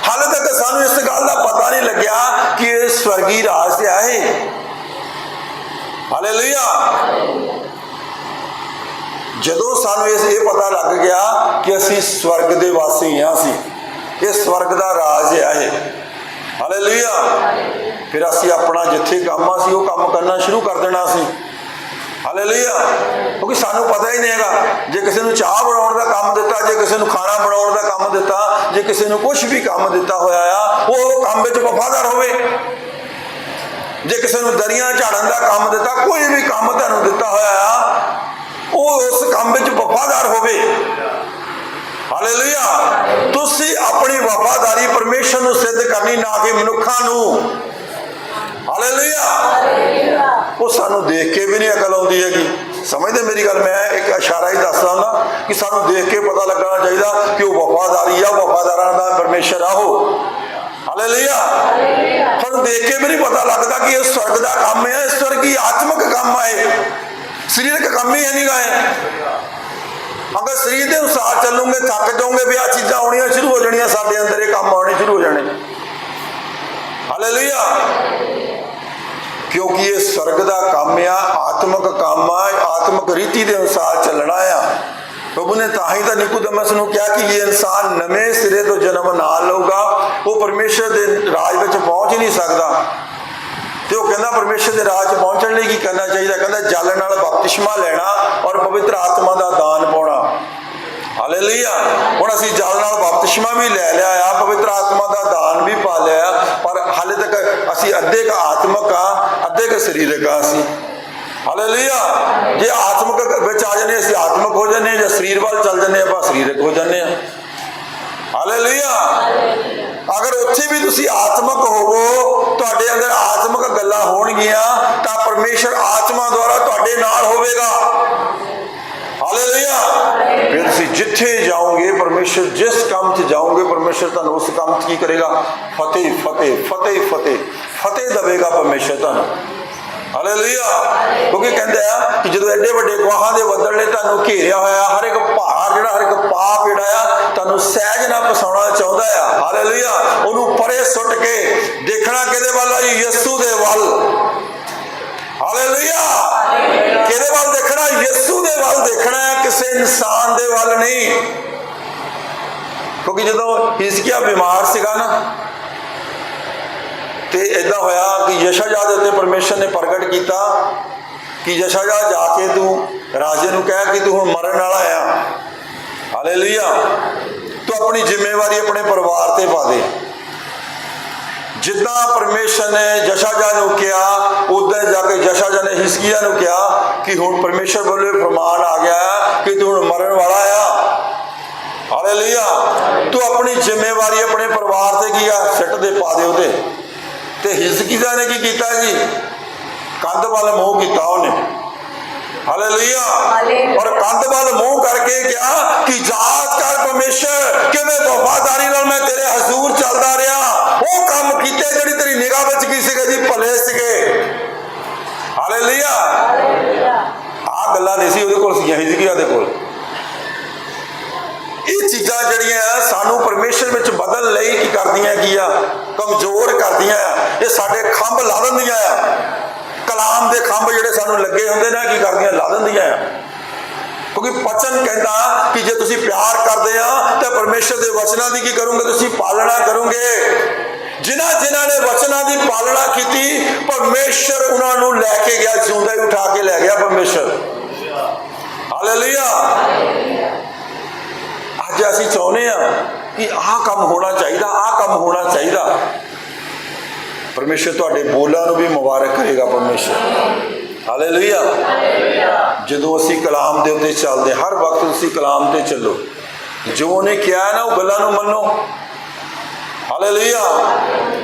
ਹਾਲੇ ਤੱਕ ਸਾਨੂੰ ਇਸ ਗੱਲ ਦਾ ਪਤਾ ਨਹੀਂ ਲੱਗਿਆ ਕਿ ਇਹ ਸਵਰਗੀ ਰਾਜ ਤੇ ਆਏ। ਹਾਲੇਲੂਇਆ ਜਦੋਂ ਸਾਨੂੰ ਇਸ ਇਹ ਪਤਾ ਲੱਗ ਗਿਆ ਕਿ ਅਸੀਂ ਸਵਰਗ ਦੇ ਵਾਸੀ ਹਾਂ ਅਸੀਂ। ਇਹ ਸਵਰਗ ਦਾ ਰਾਜ ਹੈ ਇਹ। ਹਾਲੇਲੂਇਆ ਫਿਰ ਅਸੀਂ ਆਪਣਾ ਜਿੱਥੇ ਕੰਮ ਆ ਸੀ ਉਹ ਕੰਮ ਕਰਨਾ ਸ਼ੁਰੂ ਕਰ ਦੇਣਾ ਸੀ। ਹਾਲੇਲੂਇਆ ਕਿਉਂਕਿ ਸਾਨੂੰ ਪਤਾ ਹੀ ਨਹੀਂ ਹੈਗਾ, ਜੇ ਕਿਸੇ ਨੂੰ ਚਾਹ ਬਣਾਉਣ ਦਾ ਕੰਮ ਦਿੱਤਾ, ਜੇ ਕਿਸੇ ਨੂੰ ਖਾਣਾ ਬਣਾਉਣ ਦਾ ਕੰਮ ਦਿੱਤਾ, ਜੇ ਕਿਸੇ ਨੂੰ ਕੁਝ ਵੀ ਕੰਮ ਦਿੱਤਾ ਹੋਇਆ ਆ, ਉਹ ਉਹ ਕੰਮ ਵਿੱਚ ਵਫਾਦਾਰ ਹੋਵੇ। ਜੇ ਕਿਸੇ ਨੂੰ ਦਰੀਆਂ ਝਾੜਨ ਦਾ ਕੰਮ ਦਿੱਤਾ, ਕੋਈ ਵੀ ਕੰਮ ਤੁਹਾਨੂੰ ਦਿੱਤਾ ਹੋਇਆ ਆ ਉਹ ਉਸ ਕੰਮ ਵਿੱਚ ਵਫਾਦਾਰ ਹੋਵੇ। ਹਾਲੇਲੂਇਆ। ਤੁਸੀਂ ਆਪਣੀ ਵਫਾਦਾਰੀ ਪਰਮੇਸ਼ਰ ਨੂੰ ਸਿੱਧ ਕਰਨੀ, ਨਾ ਕਿ ਮਨੁੱਖਾਂ ਨੂੰ। ਹਾਲੇਲੂਇਆ। ਉਹ ਸਾਨੂੰ ਦੇਖ ਕੇ ਵੀ ਨਹੀਂ ਅਕਲ ਆਉਂਦੀ ਹੈਗੀ। ਸਮਝਦੇ ਮੇਰੀ ਗੱਲ? ਮੈਂ ਇੱਕ ਇਸ਼ਾਰਾ ਹੀ ਦੱਸਦਾ ਹੁੰਦਾ ਕਿ ਸਾਨੂੰ ਦੇਖ ਕੇ ਪਤਾ ਲੱਗਣਾ ਚਾਹੀਦਾ ਕਿ ਉਹ ਵਫਾਦਾਰੀ ਆ, ਵਫਾਦਾਰਾਂ ਦਾ ਪਰਮੇਸ਼ਰ ਆ ਉਹ। ਹਾਲੇਲੂਇਆ। ਤੁਹਾਨੂੰ ਦੇਖ ਕੇ ਵੀ ਨਹੀਂ ਪਤਾ ਲੱਗਦਾ ਕਿ ਇਹ ਸਵਰਗ ਦਾ ਕੰਮ ਹੈ, ਇਹ ਸਵਰਗੀ ਆਤਮਿਕ ਕੰਮ ਹੈ। ਸਰੀਰ ਸਰੀਰਕ ਕੰਮ ਹੀ ਹੈ ਨਹੀਂ ਗਾਏ ਅਗਰ ਸਰੀਰ ਦੇ ਅਨੁਸਾਰ ਚੱਲੂਗੇ, ਥੱਕ ਜਾਓਗੇ, ਵੀ ਆ ਚੀਜ਼ਾਂ ਆਉਣੀਆਂ ਸ਼ੁਰੂ ਹੋ ਜਾਣੀਆਂ, ਸਾਡੇ ਅੰਦਰ ਇਹ ਕੰਮ ਆਉਣੇ ਸ਼ੁਰੂ ਹੋ ਜਾਣੇ। ਹਾਲੇਲੂਇਆ। ਕਿਉਂਕਿ ਇਹ ਸਵਰਗ ਦਾ ਕੰਮ ਆ, ਆਤਮਿਕ ਕੰਮ ਆ, ਆਤਮਿਕ ਰੀਤੀ ਦੇ ਅਨੁਸਾਰ ਚੱਲਣਾ ਆ। ਪ੍ਰਭੂ ਨੇ ਤਾਂ ਹੀ ਤਾਂ ਨਿਕੋਦਮਸ ਨੂੰ ਕਿਹਾ ਕਿ ਇਹ ਇਨਸਾਨ ਨਵੇਂ ਸਿਰੇ ਤੋਂ ਜਨਮ ਨਾ ਲਊਗਾ, ਉਹ ਪਰਮੇਸ਼ਰ ਦੇ ਰਾਜ ਵਿੱਚ ਪਹੁੰਚ ਹੀ ਨਹੀਂ ਸਕਦਾ। ਤੇ ਉਹ ਕਹਿੰਦਾ ਪਰਮੇਸ਼ਰ ਦੇ ਰਾਜ 'ਚ ਪਹੁੰਚਣ ਲਈ ਕੀ ਕਰਨਾ ਚਾਹੀਦਾ? ਕਹਿੰਦਾ ਜਲ ਨਾਲ ਬਪਤਿਸਮਾ ਲੈਣਾ ਔਰ ਪਵਿੱਤਰ ਆਤਮਾ ਦਾ ਦਾਨ ਪਾਉਣਾ। ਹਾਲੇਲੂਇਆ ਹੁਣ ਅਸੀਂ ਜਲ ਨਾਲ ਬਪਤਿਸਮਾ ਵੀ ਲੈ ਲਿਆ ਆ, ਪਵਿੱਤਰ ਆਤਮਾ ਦਾ ਦਾਨ ਵੀ ਪਾ ਲਿਆ ਪਰ ਹਾਲੇ ਤੱਕ ਅਸੀਂ ਅੱਧੇ ਕ ਆਤਮਕ ਆ, ਅੱਧੇ ਕ ਸਰੀਰਕ ਆ ਅਸੀਂ। ਹਾਲੇਲੂਇਆ ਜੇ ਆਤਮਕ ਵਿੱਚ ਆ ਜਾਂਦੇ ਅਸੀਂ ਆਤਮਕ ਹੋ ਜਾਂਦੇ ਹਾਂ ਜਾਂ ਸਰੀਰ ਵੱਲ ਚੱਲ ਜਾਂਦੇ ਆਪਾਂ ਸਰੀਰਕ ਹੋ ਜਾਂਦੇ ਹਾਂ ਹਾਲੇਲੂਇਆ ਅਗਰ ਉੱਥੇ ਵੀ ਤੁਸੀਂ ਆਤਮਕ ਹੋਵੋ, ਤੁਹਾਡੇ ਅੰਦਰ ਆਤਮਕ ਗੱਲਾਂ ਹੋਣਗੀਆਂ, ਤਾਂ ਪਰਮੇਸ਼ਰ ਆਤਮਾ ਦੁਆਰਾ ਤੁਹਾਡੇ ਨਾਲ ਹੋਵੇਗਾ। ਹਾਲੇਲੂਇਆ ਫਿਰ ਤੁਸੀਂ ਜਿੱਥੇ ਜਾਓਗੇ, ਪਰਮੇਸ਼ਰ ਜਿਸ ਕੰਮ 'ਚ ਜਾਓਗੇ, ਪਰਮੇਸ਼ਰ ਤੁਹਾਨੂੰ ਉਸ ਕੰਮ 'ਚ ਕੀ ਕਰੇਗਾ? ਫਤਿਹ ਫਤਿਹ ਫਤਿਹ ਫਤਿਹ ਫਤਿਹ ਦੇਵੇਗਾ ਪਰਮੇਸ਼ਰ ਤੁਹਾਨੂੰ। ਹਾਲੇਲੂਇਆ ਕਿਉਂਕਿ ਕਹਿੰਦੇ ਆ ਕਿ ਜਦੋਂ ਐਡੇ ਵੱਡੇ ਗਵਾਹਾਂ ਦੇ ਬੱਦਲ ਨੇ ਤੁਹਾਨੂੰ ਘੇਰਿਆ ਹੋਇਆ ਹਰ ਇੱਕ ਭਾਰ ਜਿਹੜਾ, ਹਰ ਇੱਕ ਪਾਪ ਜਿਹੜਾ ਆ, ਤੁਹਾਨੂੰ ਸਹਿਜ ਨਾ ਪਸਾਉਣਾ ਚਾਹੁੰਦਾ ਆ। ਹਾਲੇਲੂਇਆ ਉਹਨੂੰ ਪਰੇ ਸੁੱਟ ਕੇ ਦੇਖਣਾ ਕਿਹਦੇ ਵੱਲ ਆ ਜੀ? ਯਿਸੂ ਦੇ ਵੱਲ। ਹਾਲੇਲੂਇਆ ਕਿਹਦੇ ਵੱਲ ਦੇਖਣਾ? ਯਿਸੂ ਦੇ ਵੱਲ ਦੇਖਣਾ ਹੈ ਕਿਸੇ ਇਨਸਾਨ ਦੇ ਵੱਲ ਨਹੀਂ। ਕਿਉਂਕਿ ਜਦੋਂ ਹਿਜ਼ਕੀਆ ਬਿਮਾਰ ਸੀਗਾ ਨਾ ਤੇ ਇਦਾਂ ਹੋਇਆ ਕਿ ਯਸ਼ਾਜਾ ਦੇ ਉੱਤੇ ਪਰਮੇਸ਼ਰ ਨੇ ਪ੍ਰਗਟ ਕੀਤਾ ਕਿ ਯਸ਼ਾਜਾ ਜਾ ਕੇ ਤੂੰ ਰਾਜੇ ਨੂੰ ਕਹਿ ਕਿ ਤੂੰ ਹੁਣ ਮਰਨ ਵਾਲਾ ਆ। ਹਾਲੇਲੂਇਆ ਤੂੰ ਆਪਣੀ ਜ਼ਿੰਮੇਵਾਰੀ ਆਪਣੇ ਪਰਿਵਾਰ ਤੇ ਪਾ ਦੇ। ਜਿੱਦਾਂ ਪਰਮੇਸ਼ਰ ਨੇ ਯਸ਼ਾਜਾ ਨੂੰ ਕਿਹਾ, ਉਦਾਂ ਜਾ ਕੇ ਯਸ਼ਾਜਾ ਨੇ ਹਿਸਕੀਆ ਨੂੰ ਕਿਹਾ ਕਿ ਹੁਣ ਪਰਮੇਸ਼ਰ ਵੱਲੋਂ ਇਹ ਫਰਮਾਨ ਆ ਗਿਆ ਕਿ ਤੂੰ ਹੁਣ ਮਰਨ ਵਾਲਾ ਆ। ਹਾਲੇਲੂਇਆ ਤੂੰ ਆਪਣੀ ਜ਼ਿੰਮੇਵਾਰੀ ਆਪਣੇ ਪਰਿਵਾਰ ਤੇ ਕੀ ਆ, ਸਿੱਟ ਦੇ ਪਾ ਦੇ ਉਹਦੇ। ਤੇ ਹਿਜ਼ਕੀਆ ਨੇ ਕੀ ਕੀਤਾ ਜੀ? ਕੰਧ ਵੱਲ ਮੂੰਹ ਕੀਤਾ ਉਹਨੇ। ਹਾਲੇਲੂਇਆ। ਔਰ ਕੰਧ ਵੱਲ ਮੂੰਹ ਕਰਕੇ ਕਿਹਾ ਕਿ ਜਾਤ ਕਰ ਪਰਮੇਸ਼ਰ ਕਿਵੇਂ ਵਫਾਦਾਰੀ ਨਾਲ ਮੈਂ ਤੇਰੇ ਹਜ਼ੂਰ ਚੱਲਦਾ ਰਿਹਾ। ਉਹ ਕੰਮ ਕੀਤੇ ਜਿਹੜੀ ਤੇਰੀ ਨਿਗਾਹ ਵਿੱਚ ਕੀ ਸੀਗੇ ਜੀ? ਭਲੇ ਸੀਗੇ। ਹਾਲੇਲੂਇਆ ਆ ਗੱਲਾਂ ਨਹੀਂ ਸੀ ਉਹਦੇ ਕੋਲ ਸੀ ਹਿਜ਼ਕੀਆ ਦੇ ਕੋਲ। ਚੀਜ਼ਾਂ ਜਿਹੜੀਆਂ ਸਾਨੂੰ ਪਰਮੇਸ਼ਰ ਵਿੱਚ ਬਦਲਣ ਲਈ ਕੀ ਕਰਦੀਆਂ ਕੀ ਆ? ਕਮਜ਼ੋਰ ਕਰਦੀਆਂ ਆ। ਇਹ ਸਾਡੇ ਖੰਭ ਲਾ ਦਿੰਦੀਆਂ ਆ। ਕਲਾਮ ਦੇ ਖੰਭ ਜਿਹੜੇ ਸਾਨੂੰ ਲੱਗੇ ਹੁੰਦੇ ਨੇ, ਕੀ ਕਰਦੀਆਂ? ਲਾ ਦਿੰਦੀਆਂ ਆ। ਕਿਉਂਕਿ ਪਚਨ ਕਹਿੰਦਾ ਕਿ ਜੇ ਤੁਸੀਂ ਪਿਆਰ ਕਰਦੇ ਆ, ਤਾਂ ਪਰਮੇਸ਼ਰ ਦੇ ਵਚਨਾਂ ਦੀ ਕੀ ਕਰੋਗੇ? ਤੁਸੀਂ ਪਾਲਣਾ ਕਰੋਗੇ। ਜਿਨ੍ਹਾਂ ਜਿਨ੍ਹਾਂ ਨੇ ਵਚਨਾਂ ਦੀ ਪਾਲਣਾ ਕੀਤੀ, ਪਰਮੇਸ਼ਰ ਉਹਨਾਂ ਨੂੰ ਲੈ ਕੇ ਗਿਆ, ਜਿਉਂਦਾ ਹੀ ਉਠਾ ਕੇ ਲੈ ਗਿਆ ਪਰਮੇਸ਼ਰ। ਹਾਲੇਲੂਇਆ। ਅੱਜ ਅਸੀਂ ਚਾਹੁੰਦੇ ਆ ਕਿ ਆਹ ਕੰਮ ਹੋਣਾ ਚਾਹੀਦਾ ਆਹ ਕੰਮ ਹੋਣਾ ਚਾਹੀਦਾ ਪਰਮੇਸ਼ਰ ਤੁਹਾਡੇ ਬੋਲਾਂ ਨੂੰ ਵੀ ਮੁਬਾਰਕ ਕਰੇਗਾ ਪਰਮੇਸ਼ਰ। ਹਾਲੇਲੂਇਆ ਜਦੋਂ ਅਸੀਂ ਕਲਾਮ ਦੇ ਉੱਤੇ ਚੱਲਦੇ ਹਰ ਵਕਤ ਤੁਸੀਂ ਕਲਾਮ ਤੇ ਚੱਲੋ। ਜੋ ਉਹਨੇ ਕਿਹਾ ਨਾ ਉਹ ਗੱਲਾਂ ਨੂੰ ਮੰਨੋ। ਹਾਲੇਲੂਇਆ